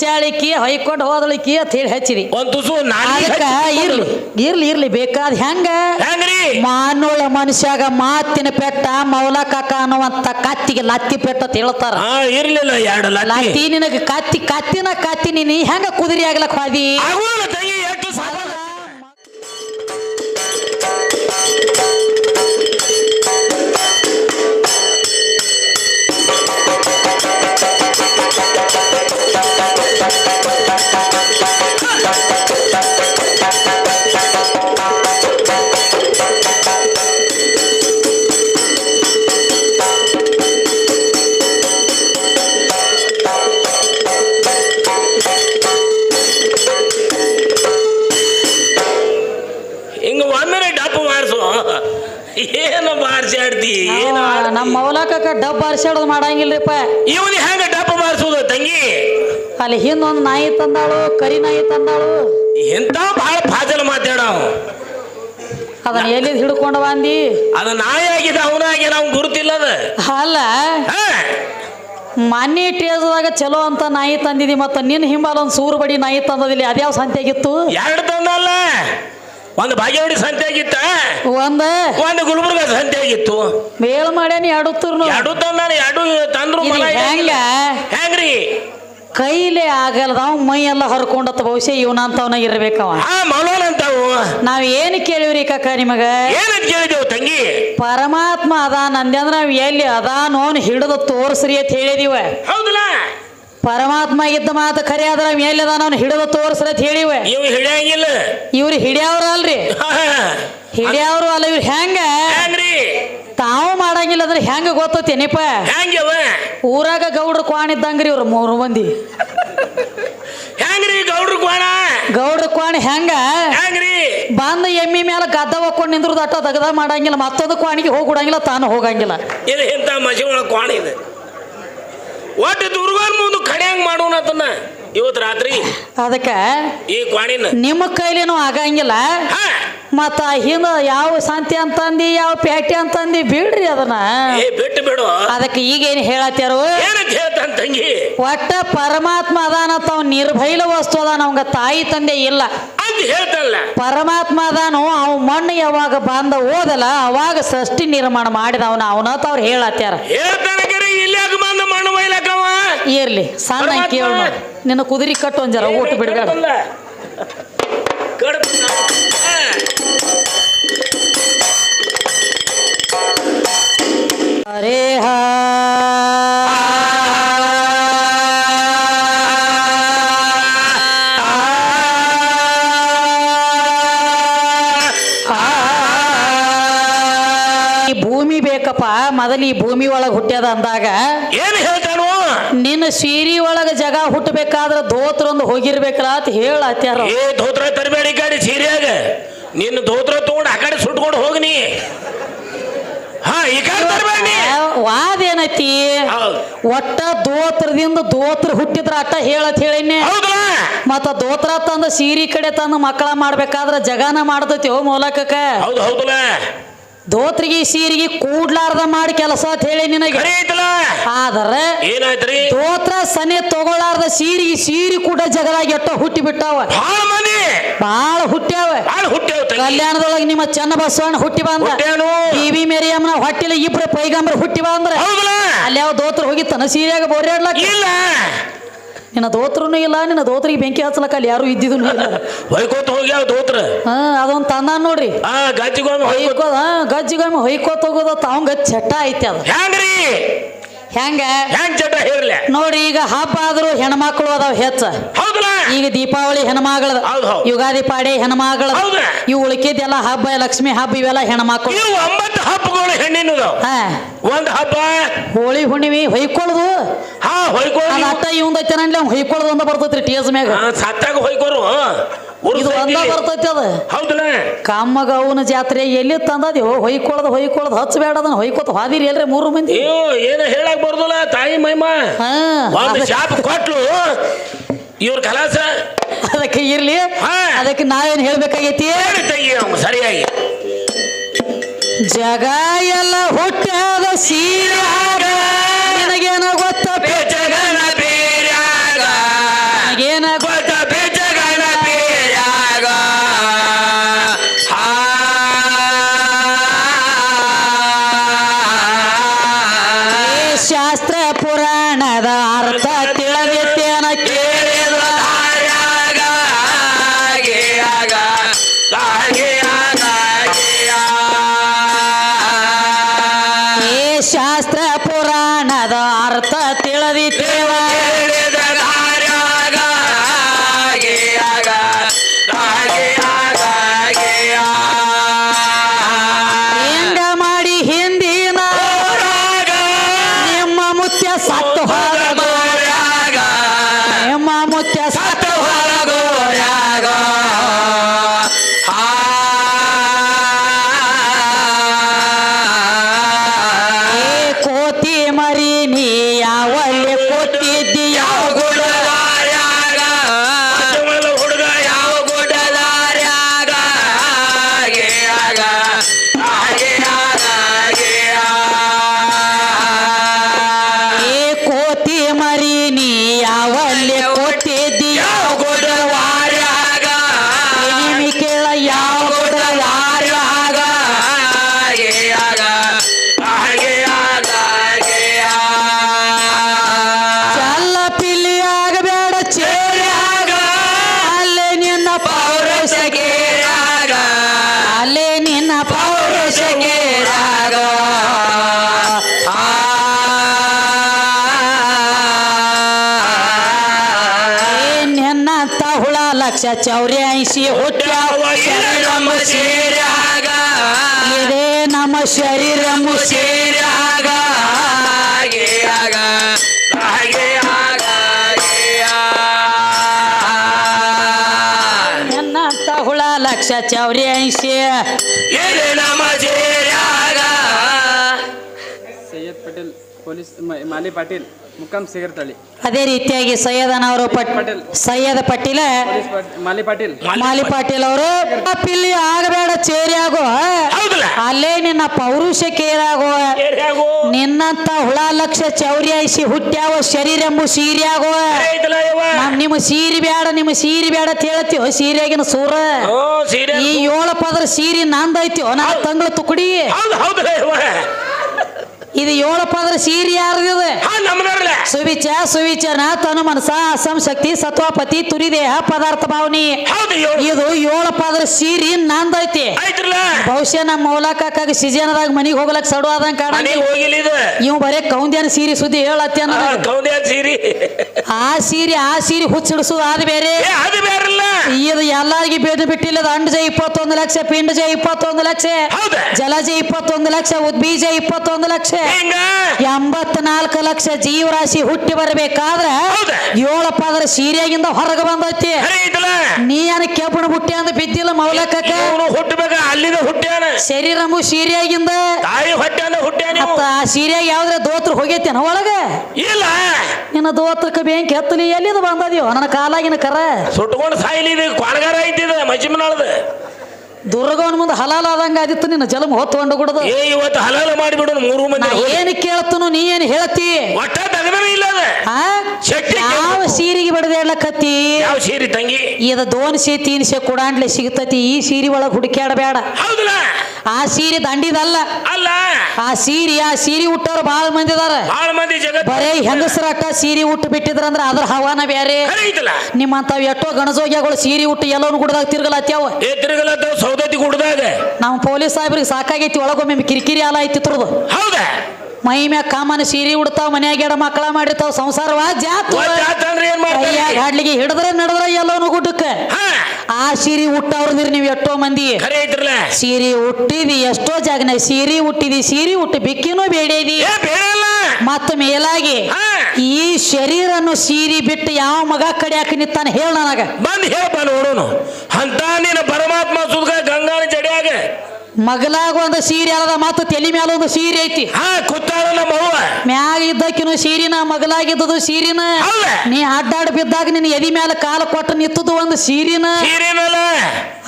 ಚಾಳಿಕಿ ಹೊಯ್ಕೊಂಡು ಹೋದಳಿಕಿ ಅಂತ ಹೇಳಿ ಹಚ್ಚಿರಿ. ಒಂದ್ ತುಸು ನಾಲ್ಗೆ ಅದಕ್ಕ ಇರ್ಲಿ ಇರ್ಲಿ ಇರ್ಲಿ ಬೇಕಾದ ಹೆಂಗ? ಹೆಂಗ್ರಿ? ಮಾನೋಳ ಮನುಷ್ಯಾಗ ಮಾತಿನ ಪೆಟ್ಟ ಮೌಲ ಕಾಕ ಅನ್ನುವಂತ ಕತ್ತಿಗೆ ಲತ್ತಿ ಪೆಟ್ಟ ಅಂತ ಹೇಳ್ತಾರ. ಹಾ ಇರ್ಲಿಲ್ಲ ಎರಡು ಲತ್ತಿ. ಲತ್ತಿ ನಿನಗ ಕತ್ತಿ ಕತ್ತಿನ ಕತ್ತಿ ನೀನು ಹೆಂಗ ಕುದುರೆ ಆಗ್ಲಕ್ ಹೋದಿ? ಏನು ಬಾರ್ಸಾಡ್ತಿ ಏನು ನಮ್ಮ ಡಬ್ಬ ಅರ್ಸಾಡೋದು ಮಾಡಂಗಿಲ್ರಿಪ್ಪ. ಇವನು ಹೆಂಗ ಡಬ್ ಬಾರಿಸೋದು ತಂಗಿ? ಅಲ್ಲಿ ಹಿಂದೊಂದು ನಾಯಿ ತಂದಾಳು ಕರಿ ನಾಯಿ ತಂದಾಳು. ಎಂತ ಬಹಳ ಫಾಜಲ್ ಮಾತಾಡ ಅದನ್ನ ಎಲ್ಲಿ ಹಿಡ್ಕೊಂಡು ಬಂದಿ? ಅದು ನಾಯಿ ಆಗಿದೆ ಅವನಾಗಿ ನಾವು ಗುರುತಿಲ್ಲ ಅದ. ಅಲ್ಲ ಮನೆ ಟೇಜದಾಗ ಚಲೋ ಅಂತ ನಾಯಿ ತಂದಿದಿ ಮತ್ತ ನಿನ್ನ ಹಿಂಬಾಲ ಒಂದು ಸೂರು ಬಡಿ ನಾಯಿ ತಂದದಿಲ್ಲ ಅದ್ಯಾವ ಸಂತೆಗಿತ್ತು? ಎರಡು ತಂದಲ್ಲ. ಒಂದು ಬಾಗೇವಾಡಿ ಸಂತೆ ಆಗಿತ್ತ ಒಂದ? ಒಂದು ಗುಲ್ಬರ್ಗ ಸಂತೆ ಆಗಿತ್ತು ಮೇಲ್ ಮಾಡ್ಯಾನಿ ಎರಡು ತಂದಾನ ಎರಡು ತಂದ್ರು ಮನ ಹೆಂಗ? ಹೆಂಗ್ರಿ? ಕೈಲೇ ಆಗಲ್ದವ ಮೈ ಎಲ್ಲ ಹರ್ಕೊಂಡತ್ತ ಬಹುಶಃ ಇವನಂತವನ ಇರ್ಬೇಕವ. ಅಂತಾವು. ನಾವ್ ಏನ್ ಕೇಳಿವ್ರಿ ಕಕ್ಕ ನಿಮಗ? ಏನಂತ ಕೇಳಿದೆವು ತಂಗಿ? ಪರಮಾತ್ಮ ಅದಾನ ಅಂದ್ರ ನಾವ್ ಎಲ್ಲಿ ಅದಾನೋನ್ ಹಿಡಿದು ತೋರ್ಸ್ರಿ ಅಂತ ಹೇಳಿದಿವ. ಹೌದಲ್ಲ? ಪರಮಾತ್ಮ ಇದ್ದ ಮಾತು ಖರೆ ಆದ್ರ ನಾವ್ ಎಲ್ಲಿ ಅದಾನ ಹಿಡಿದು ತೋರ್ಸ್ರಿ ಅಂತ ಹೇಳಿವ. ಇವ್ ಹಿಡಿಯಂಗಿಲ್ಲ. ಇವ್ರು ಹಿಡಿಯವ್ರ ಅಲ್ರಿ. ಹಿಡಿಯವ್ರು ಅಲ್ಲ ಇವ್ರು ಹೆಂಗ? ಹೆಂಗ್ರಿ? ತಾವು ಮಾಡಂಗಿಲ್ಲ ಅಂದ್ರೆ ಹೆಂಗ ಗೊತ್ತೇನಿಪ್ಪ ಹೆಂಗ್ಯವ? ಊರಾಗ ಗೌಡ್ರ ಕ್ವಾಣ ಇದ್ದಂಗ್ರಿ ಇವ್ರು ಮೂರು ಮಂದಿ. ಹೆಂಗ್ರಿ ಗೌಡ್ರ ಕ್ವಾಣ? ಗೌಡ್ರ ಕ್ವಾಣ ಹೆಂಗ? ಹೆಂಗ್ರಿ? ಬಂದ ಎಮ್ಮಿ ಮೇಲೆ ಗದ್ದ ಹಾಕೊಂಡು ನಿಂದ್ರ ಅಟ್ಟ ದಗದ ಮಾಡಂಗಿಲ್ಲ ಮತ್ತೊಂದು ಕ್ವಾಣಿಗೆ ಹೋಗ್ಬಿಡಂಗಿಲ್ಲ ತಾನು ಹೋಗಂಗಿಲ್ಲ. ಇದು ಇಂಥ ಮಸಿ ಒಳಗೆ ಕೋಣ ಇದೆ. ಒಟ್ಟು ದುರ್ಗಾನ್ ಮುಂದೆ ಕಡ್ಯಾಂಗ್ ಮಾಡೋಣ ಅದನ್ನ ಇವತ್ತು ರಾತ್ರಿ? ಅದಕ್ಕೆ ಈ ಕ್ವಾಣಿನ? ನಿಮ್ಮ ಕೈಲೇನು ಆಗಂಗಿಲ್ಲ. ಮತ್ತ ಹಿಂದ ಯಾವ ಶಾಂತಿ ಅಂತಂದಿ ಯಾವ ಪೇಟೆ ಅಂತಂದಿ ಬಿಡ್ರಿ ಅದನ್ನ. ಏ ಬಿಟ್ಟು ಬಿಡು. ಅದಕ್ಕೆ ಈಗೇನು ಹೇಳತ್ತಾರು ಹೇಳ್ತಾನ ತಂಗಿ? ಒಟ್ಟ ಪರಮಾತ್ಮ ಅದಾನ ತಾವ್ ನಿರ್ಭೈಲ ವಸ್ತು ಅದಾನ ಅವಂಗ ತಾಯಿ ತಂದೆ ಇಲ್ಲ. ಅಂತ ಹೇಳ್ತಾನಲ್ಲ. ಪರಮಾತ್ಮ ಅದಾನು ಅವ್ ಮಣ್ಣು ಯಾವಾಗ ಬಂದ ಓದಲ್ಲ ಅವಾಗ ಸೃಷ್ಟಿ ನಿರ್ಮಾಣ ಮಾಡಿದ ಅವನ ಅವ್ರು ಹೇಳ್ತಾನ ಕರೆ ಬಂದ ಮಣ್ಣು ಬೈಲಕ್ಕವ ಇರ್ಲಿ ಸಣ್ಣ ಕೇಳ ನಿನ್ನ ಕುದುರೆ ಕಟ್ಟು ಒಂದ್ ಜರ ಊಟ ಬಿಡ್ಬೇಡ. ಹಾ ಈ ಭೂಮಿ ಬೇಕಪ್ಪ ಮೊದಲು ಈ ಭೂಮಿ ಒಳಗೆ ಹುಟ್ಟ್ಯದ ಅಂದಾಗ ಏನು ಹೇಳ್ತಾನು? ನಿನ್ನ ಸೀರಿ ಒಳಗ ಜಗ ಹುಟ್ಟಬೇಕಾದ್ರೆ ಧೋತ್ರೊಂದು ಹೋಗಿರ್ಬೇಕಲ್ಲ ಅಂತ ಹೇಳತ್ಯಾರ ಏ ಧೋತ್ರ ತರಬೇಡಿ ಗಾಡಿ ಸೀರಿಯಾಗ. ನಿನ್ನ ಧೋತ್ರ ತಗೊಂಡು ಆ ಕಡೆ ಸುಟ್ಕೊಂಡು ಹೋಗ್ನಿ ಹಾ ತರಬೇಡಿ ವಾದ ಏನೈತಿ ಹೌದು. ಒಟ್ಟ ದೋತ್ರದಿಂದ ದೋತ್ರ ಹುಟ್ಟಿದ್ರ ಅಟ್ಟ ಹೇಳತ್ ಹೇಳಿನಿ. ಹೌದಲ್ಲ ಮತ್ತ ದೋತ್ರ ತಂದ ಸೀರಿ ಕಡೆ ತಂದ ಮಕ್ಕಳ ಮಾಡ್ಬೇಕಾದ್ರ ಜಗಾನ ಮಾಡ್ತೈತಿ ಓ ಮೂಲಕಕ್ಕ. ಹೌದು ಹೌದಲ್ಲ ದೋತ್ರಿಗೆ ಸೀರಿಗೆ ಕೂಡ್ಲಾರ್ದ ಮಾಡಿ ಕೆಲಸ ಅಂತ ಹೇಳಿ ನಿನಗೆ. ಆದ್ರೆ ಏನಾಯ್ತ್ರಿ? ದೋತ್ರ ಸನೆ ತಗೊಳ್ಳಾರ್ದ ಸೀರಿಗೆ ಸೀರಿ ಕೂಡ ಜಗದಾಗ ಎಟ್ಟ ಹುಟ್ಟಿ ಬಿಟ್ಟಾವ. ಬಾಳ ಹುಟ್ಟ್ಯಾವ. ಕಲ್ಯಾಣದೊಳಗೆ ನಿಮ್ಮ ಚನ್ನ ಬಸವಣ್ಣ ಹುಟ್ಟಿ ಬಂದ. ಟಿವಿ ಮೇರಿಯಮ್ಮನ ಹೊಟ್ಟಿಲ ಇಬ್ರು ಪೈಗಂಬ್ರ ಹುಟ್ಟಿ ಬಂದ್ರ. ಅಲ್ಲಿ ಯಾವ ದೋತ್ರ ಹೋಗಿತ್ತನ ಸೀರೆಯಾಗ ಬೋರ್ಯಾಡ್ಲಕ್ಕ? ಇಲ್ಲ. ನಿನ್ನ ದೋತ್ರನು ಇಲ್ಲ ನಿನ್ನ ದೋತ್ರಿಗೆ ಬೆಂಕಿ ಹಚ್ಚಲಕ್ಕ ಅಲ್ಲಿ ಯಾರು ಇದ್ದಿದ್ದು ಇಲ್ಲ. ಹೊಯ್ಕೋತ ಹೋಗ್ಯಾವ ದೋತ್ರ? ಹಾ ಅದೊಂದು ತಂದ ನೋಡ್ರಿ. ಆ ಗಜ್ಜಿಗೊಮ್ಮೆ ಹೊಯ್ಕೋದ ಹೊಯ್ಕೋ ಹಾ ಗಜ್ಜಿಗೊಮ್ಮೆ ಹೊಯ್ಕೋತ ಹೋಗೋದ ತಾವಂಗ ಚಟ್ಟ ಐತೆ ಅದು. ಹೆಂಗ್ರಿ ಹೆಂಗ? ಹೆಂಗ್ ಚಟ ಹೇರ್ಲೆ ನೋಡಿ ಈಗ ಹಬ್ಬ ಆದ್ರೂ ಹೆಣ್ಮಕ್ಳು ಅದಾವ ಹೆಚ್ಚ. ಹೌದಲ್ಲ ಈಗ ದೀಪಾವಳಿ ಹೆಣ್ಮಗಳ ಹೌದ್ ಹೌದ್. ಯುಗಾದಿ ಪಾಡಿ ಹೆಣ್ಮಗಳ ಹೌದು. ಇವು ಉಳಿಕಿದ್ದೆಲ್ಲ ಹಬ್ಬ ಲಕ್ಷ್ಮಿ ಹಬ್ಬ ಇವೆಲ್ಲ ಹೆಣ್ಮಕ್ಳು. ಇವು ಒಂಬತ್ತು ಹಬ್ಬಗಳು ಹೆಣ್ಣಿನ ಹಾ. ಒಂದ್ ಹಬ್ಬ? ಹೋಳಿ ಹುಣ್ಣಿಮೆ ಹೊಯ್ಕೊಳ್ಳೋದು ಹಾ ಹೊಯ್ಕೋರು ಅತ್ತ ಅಟ್ಟ ಇವಂದೈತೆ ನಂಡ್ಲಿ ಅವ್ನು ಹೊಯ್ಕೊಳ್ಳೋದು ಒಂದ ಬರ್ತೈತ್ರಿ ಟೇಸ್ ಮ್ಯಾಗ. ಸತ್ತಾಗ ಹೊಯ್ಕೋರು. ಇದು ಒಂದ. ಬರ್ತೈತಿ ಅದ. ಹೌದಲ್ಲ ಅವನ ಜಾತ್ರೆ ಎಲ್ಲಿ ತಂದದಿ ಹೊಯ್ಕೊಳ್ಳೋದು ಹೊಯ್ಕೊಳ್ಳೋದು ಹಚ್ಚಬೇಡ ಅದನ್ನ ಹೊಯ್ಕೋತ ಹಾದಿರಿ ಎಲ್ರಿ ಮೂರು ಮಂದಿ. ಅಯ್ಯೋ ಏನ ಹೇಳಕ್ ಬರ್ದಲ್ಲ ತಾಯಿ ಮೈಮ? ಹಾ ಒಂದು ಅದಕ್ಕೆ- ಶಾಪ್ ಕೊಟ್ಲು. ಇವ್ರ ಕಲಾಸ? ಅದಕ್ಕೆ ಇರ್ಲಿ. ಹಾ. ಅದಕ್ಕೆ ನಾವೇನ್ ಹೇಳ್ಬೇಕಾಗೈತಿ? ಸರಿಯಾಗಿ. ಜಗ ಎಲ್ಲ ಹುಟ್ಟಾದ ಸೀರೆ ನನಗೇನೋ ಗೊತ್ತ? ಬೇಚಗನ ಪುರಾಣದ ಅರ್ಥ ತಿಳಿದಿದ್ದೇವ. ಲಕ್ಷ ಚೌರ್ಯಾಯಿಸಿ ಹುಟ್ಟ್ಯಾವ ನಮ್ಮ ಸೀರ್ಯಾಗ ಇದೇ ನಮ್ಮ ಶರೀರ ಮುಸಿ ಸೀರ್ಯಾಗ ಹಾಗೆ ಆಗ ಎನ್ನಂತ ಹುಳ ಲಕ್ಷ ಚೌರ್ಯಾಯಿಸಿ ಇದು ನಮ್ಮ ಸೀರ್ಯಾಗ ಸೈಯದ್ ಪಟೇಲ್ ಪೊಲೀಸ್ ಮ- ಮಾಲಿ ಪಾಟೀಲ್ ಮುಖಾಂ ಅದೇ ರೀತಿಯಾಗಿ ಸೈಯದನವರು ಅವರು ಪಟೇಲ್. ಸೈಯದ ಪಟ್ಟಿಲ ಮಾಲಿ ಪಾಟೀಲ್. ಮಾಲಿ ಪಾಟೀಲ್. ಅವರು ಪಿಲ್ಲಿ ಆಗಬೇಡ ಚೇರಿ ಆಗೋ ಅಲ್ಲೇ ನಿನ್ನ ಪೌರುಷ ಕೇರಾಗೋ ನಿನ್ನಂತ ಹುಳ ಲಕ್ಷ ಚೌರ್ಯಾಯಿಸಿ ಹುಟ್ಟ್ಯಾವ ಶರೀರೆಂಬು ಎಂಬ ಸೀರೆ ಆಗೋ ನಮ್ ನಿಮ್ಮ ಸೀರೆ ಬೇಡ ನಿಮ್ಮ ಸೀರೆ ಬೇಡ ಅಂತ ಹೇಳ್ತೀವೋ ಸೀರೆಗಿನ ಸೂರ. ಈ ಏಳು ಪದರ ಸೀರೆ ನಂದೈತಿವ ನಾ ತಂಗಳ ತುಕುಡಿ. ಇದು ಏಳಪ್ಪ ಅಂದ್ರೆ ಸೀರಿ ಯಾರ್ದಿದ ಸುವಿಚ ಸುವಿಚನ ತನು ಮನಸ ಅಸಂ ಶಕ್ತಿ ಸತ್ವಪತಿ ತುರಿದೇಹ ಪದಾರ್ಥ ಭಾವನಿ. ಇದು ಏಳಪ್ಪ ಅಂದ್ರೆ ಸೀರಿ ನಂದೈತಿ. ಬಹುಶಃ ನಮ್ಮ ಮೌಲಾಕಾಗಿ ಸಿಜನದಾಗ ಮನಿಗೆ ಹೋಗ್ಲಕ್ ಸಡು ಆದಂಗ ಕಾಣ ಇವ್ ಬರೇ ಕೌಂದ್ಯಾನ ಸೀರಿ ಸುದ್ದಿ ಹೇಳತ್ತೆ ಆ ಸೀರಿ. ಆ ಸೀರಿ ಆ ಸೀರೆ ಹುಚ್ಚಿಡಿಸೋದು ಆದ ಬೇರೆ. ಅದು ಬೇರಲ್ಲ ಇದು ಎಲ್ಲಾರ್ಗಿ ಬೇಡ ಬಿಟ್ಟಿಲ್ಲ ಅಂಡ್ ಜೈ ಇಪ್ಪತ್ತೊಂದು ಲಕ್ಷ ಪಿಂಡಜ ಇಪ್ಪತ್ತೊಂದು ಲಕ್ಷ ಜಲ ಜಲಜ ಇಪ್ಪತ್ತೊಂದು ಲಕ್ಷ ಉದ್ಬೀಜ ಇಪ್ಪತ್ತೊಂದು ಲಕ್ಷ. ಹಿಂಗ? ಎಂಬತ್ನಾಲ್ಕು ಲಕ್ಷ ಜೀವರಾಶಿ ಹುಟ್ಟಿ ಬರಬೇಕಾದ್ರೆ ಹೌದಾ? ಏಳು ಪದರ ಸೀರೆಗಿಂದ ಹೊರಗೆ ಬಂದೈತಿ. ಐತಲ್ಲ ನೀ ಏನ ಕೆಬ್ಬಣ ಹುಟ್ಟಿ ಅಂತ ಬಿದ್ದಿಲ್ಲ ಮೌಲಕಕ್ಕ? ಇವನು ಹುಟ್ಟಬೇಕ ಅಲ್ಲಿದ ಹುಟ್ಟ್ಯಾನ? ಶರೀರಮು ಸೀರೆಯಾಗಿಂದ. ತಾಯಿ ಹೊಟ್ಟ್ಯಾನ ಹುಟ್ಟ್ಯಾನ ಇವ. ಮತ್ತ ಆ ಸೀರೆಯಾಗ ಯಾವ್ದ್ರ ದೋತ್ರ ಹೋಗೈತೇನ ಒಳಗ? ಇಲ್ಲ. ನಿನ್ನ ದೋತ್ರಕ್ಕೆ ಬೆಂಕಿ ಹತ್ತಲಿ ಎಲ್ಲಿದು ಬಂದದ್ಯೋ? ನನ್ನ ಕಾಲಾಗಿನ ಕರ. ಸುಟ್ಕೊಂಡು ಸಾಯ್ಲಿ ಇದು ಕೊಳಗಾರ ಐತಿದ ಮಜಿಮನಾಳದ ದುರ್ಗವನ ಮುಂದೆ ಹಲಾಲ ಆದಂಗ ಆದಿತ್ತು ನಿನ್ನ ಜಲಮ ಹೊತ್ಕೊಂಡು ಬಿಡದು. ಏ ಇವತ್ತು ಹಲಾಲ ಮಾಡಿಬಿಡು ಮೂರು ಮಂದಿ. ಏನು ಕೇಳ್ತನು ನೀ ಏನು ಹೇಳ್ತಿ? ಒಟ್ಟ ಇಲ್ಲ ಯಾವ ಸೀರೆಗೆ ಬಡದೇಳಕತ್ತಿ ಯಾವ ಸೀರಿ ತಂಗಿ? ಇದ ತೀನ್ ಸಿ ಕುಡಾಂಡ್ಲೆ ಸಿಗತತಿ ಈ ಸೀರಿ ಒಳಗೆ ಹುಡುಕ್ಯಾಡಬೇಡ. ಹೌದಲ್ಲ? ಆ ಸೀರೆ ದಂಡಿದಲ್ಲ. ಅಲ್ಲ? ಆ ಸೀರೆ ಆ ಸೀರೆ ಹುಟ್ಟೋರು ಬಾಳ ಮಂದಿ ಅದಾರ ಬಾಳ ಮಂದಿ ಜಗತ್ ಬರೇ ಹೆಂಗಸರಟ್ಟ ಸೀರೆ ಹುಟ್ಟು ಬಿಟ್ಟಿದ್ರಂದ್ರ ಅದ್ರ ಹವಾನ ಬೇರೆ ನಿಮ್ಮಂತ ನಿಮ್ಮಂತಾವ್ ಎಷ್ಟೋ ಗಣಜೋಗ್ಯಗಳು ಸೀರೆ ಹುಟ್ಟು ಎಲ್ಲವನ್ನೂ ಗುಡ್ದಾಗ ತಿರ್ಗಲತ್ಯಾವ. ಏ ತಿರುಗಲತ್ತ ಸೌದತ್ತಿ ಗುಡ್ದಾಗ ನಾವು ಪೊಲೀಸ್ ಸಾಹೇಬ್ರಿಗೆ ಸಾಕಾಗೈತಿ ಒಳಗೊಮ್ಮೆ ಕಿರಿಕಿರಿ ಆಲ ಐತಿ ತುರ್ದು ಹೌದಾ? ಮೈ ಮ್ಯಾಗ ಕಾಮನ ಸೀರೆ ಉಡ್ತಾವ ಮನ್ಯಾಗ ಎಡ ಮಕ್ಕಳ ಮಾಡಿರ್ತಾವ ಸಂಸಾರವಾ ಜಾತು ಏನ್ ಮಾಡ್ತಾರೆ? ಹಾಡ್ಲಿಗೆ ಹಿಡಿದ್ರೆ ನಡೆದ್ರ ಎಲ್ಲೋನು ಗುಡ್ಡಕ್ಕ ಆ ಸೀರೆ ಹುಟ್ಟವ್ರದಿರಿ ನೀವು ಎಷ್ಟೋ ಮಂದಿ. ಖರೆ ಐತ್ರಲ್ಲ ಸೀರೆ ಹುಟ್ಟಿದಿ ಎಷ್ಟೋ ಜಾಗನ ಸೀರೆ ಹುಟ್ಟಿದಿ ಸೀರೆ ಹುಟ್ಟಿ ಬಿಕ್ಕಿನೂ ಬೇಡೇದಿ ಏ ಮತ್ತ ಮೇಲಾಗಿ ಹಾ. ಈ ಶರೀರನ್ನು ಸೀರಿ ಬಿಟ್ಟು ಯಾವ ಮಗ ಕಡೆ ಹಾಕಿ ನಿಂತಾನೆ ಹೇಳ ನನಗ. ಬಂದ್ ಹೇಳ ನೋಡೋನು. ಅಂತ ನೀನು ಪರಮಾತ್ಮ ಸುದ್ಗ ಗಂಗಾನ ಜಡಿಯಾಗ. ಮಗಲಾಗ ಒಂದು ಸೀರೆ ಅಲ್ಲದ ಮಾತು ತಲೆ ಮ್ಯಾಲ ಒಂದು ಸೀರೆ ಐತಿ. ಹಾ ನಮ್ಮ ಅವ್ವ ಮ್ಯಾಗ ಇದ್ದಕ್ಕಿನ ಸೀರಿನ ಮಗಲಾಗಿದ್ದದು ಸೀರಿನ? ನೀ ಅಡ್ಡಾಡ್ ಬಿದ್ದಾಗ ನಿನ್ನ ಎದಿ ಮ್ಯಾಲ ಕಾಲ ಕೊಟ್ಟು ನಿತ್ತದು ಒಂದು ಸೀರಿನ ಸೀರೆನಲ್ಲ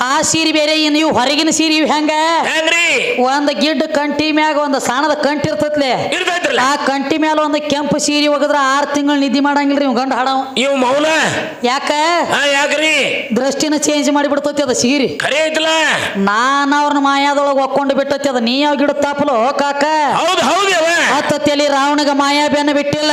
ಆ ಸೀರೆ ಬೇರೆ ನೀವು ಹೊರಗಿನ ಸೀರೆ ಇವು ಹೆಂಗ? ಹೆಂಗ್ರಿ? ಒಂದ್ ಗಿಡ್ಡ ಕಂಟಿ ಮ್ಯಾಗ ಒಂದು ಸಣ್ಣದ ಕಂಟಿ ಇರ್ತತ್ಲೆ. ಇರ್ತೈತ್ರಲ್ಲ? ಆ ಕಂಟಿ ಮ್ಯಾಲ ಒಂದು ಕೆಂಪು ಸೀರೆ ಒಗದ್ರ ಆರ್ ತಿಂಗಳು ನಿದ್ದೆ ಮಾಡಂಗಿಲ್ರಿ ಇವ್ ಗಂಡ ಹಾಡವ್. ಇವ್ ಮೌನ? ಯಾಕ? ಹಾ ಯಾಕ್ರಿ? ದೃಷ್ಟಿನ ಚೇಂಜ್ ಮಾಡಿಬಿಡ್ತತಿ ಅದ ಸೀರೆ ಖರೆ ಐತಲ್ಲ ನಾನ್ ಅವ್ರನ್ನ ಮಾಯಾದೊಳಗ ಒಕ್ಕೊಂಡು ಬಿಟ್ಟತಿ ಅದ. ನೀ ಯಾವ ಗಿಡ ತಾಪಲು ಕಾಕ? ಹೌದು ಹೌದು ಅವ ಹತ್ತತ್ತಿಯಲ್ಲಿ ರಾವಣಗ ಮಾಯಾಬೇನ ಬಿಟ್ಟಿಲ್ಲ.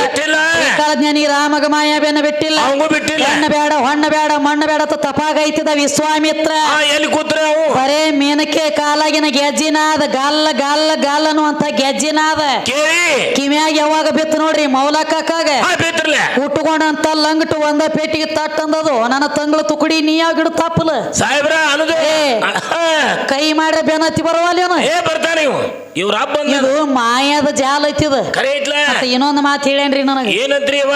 ಕಾಲಜ್ಞಾನಿ ಜ್ಞಾನಿ ರಾಮಗ ಮಾಯಾಬೇನ ಬಿಟ್ಟಿಲ್ಲ. ಬಿಟ್ಟಿಲ್ಲ. ಹೆಣ್ಣ ಬೇಡ ಹಣ್ಣ ಬೇಡ ಮಣ್ಣ ಬೇಡ ತಪಾಗೈತದ ವಿಶ್ವಾಮಿತ್ರ. ಎಲ್ಲಿ ಕೂತ್ರ ಬರೇ ಮೇನಕೆ ಕಾಲಾಗಿನ ಗೆಜ್ಜಿನಾದ ಗಲ್ಲ ಗಲ್ಲ ಗಲ್ಲನು ಅಂತ ಗೆಜ್ಜಿನಾದ. ಕಿವ್ಯಾಗ ಯಾವಾಗ ಬಿತ್ತು ನೋಡ್ರಿ ಮೌಲಕ್ಕಾಗ ಉಟ್ಟುಕೊಂಡಂತ ಬೇತ್ರಲ್ಲ ಉಟ್ಕೊಂಡಂತ ಲಂಗಟು ಒಂದ ಪೇಟಿಗೆ ತಟ್ಟಂದದು. ನನ್ನ ತಂಗಳು ತುಕುಡಿ ನೀ ತಪ್ಪಲು. ತಪ್ಪಲ ಸಾಹೇಬ್ರ ಕೈ ಮಾಡ್ರೆ ಬೆನ್ನತ್ತಿ ಬರವಲ್ಲೇನು? ಬರ್ತಾನೆ ಇವ್ರ ಹಬ್ಬ ಇದು ಮಾಯದ ಜಾಲ ಐತಿ ಇದು. ಕರೆ ಐತ್ಲ ಇನ್ನೊಂದು ಮಾತು ಹೇಳೇನ್ರಿ ನನಗೆ? ಏನಂತ್ರಿ ಅವ?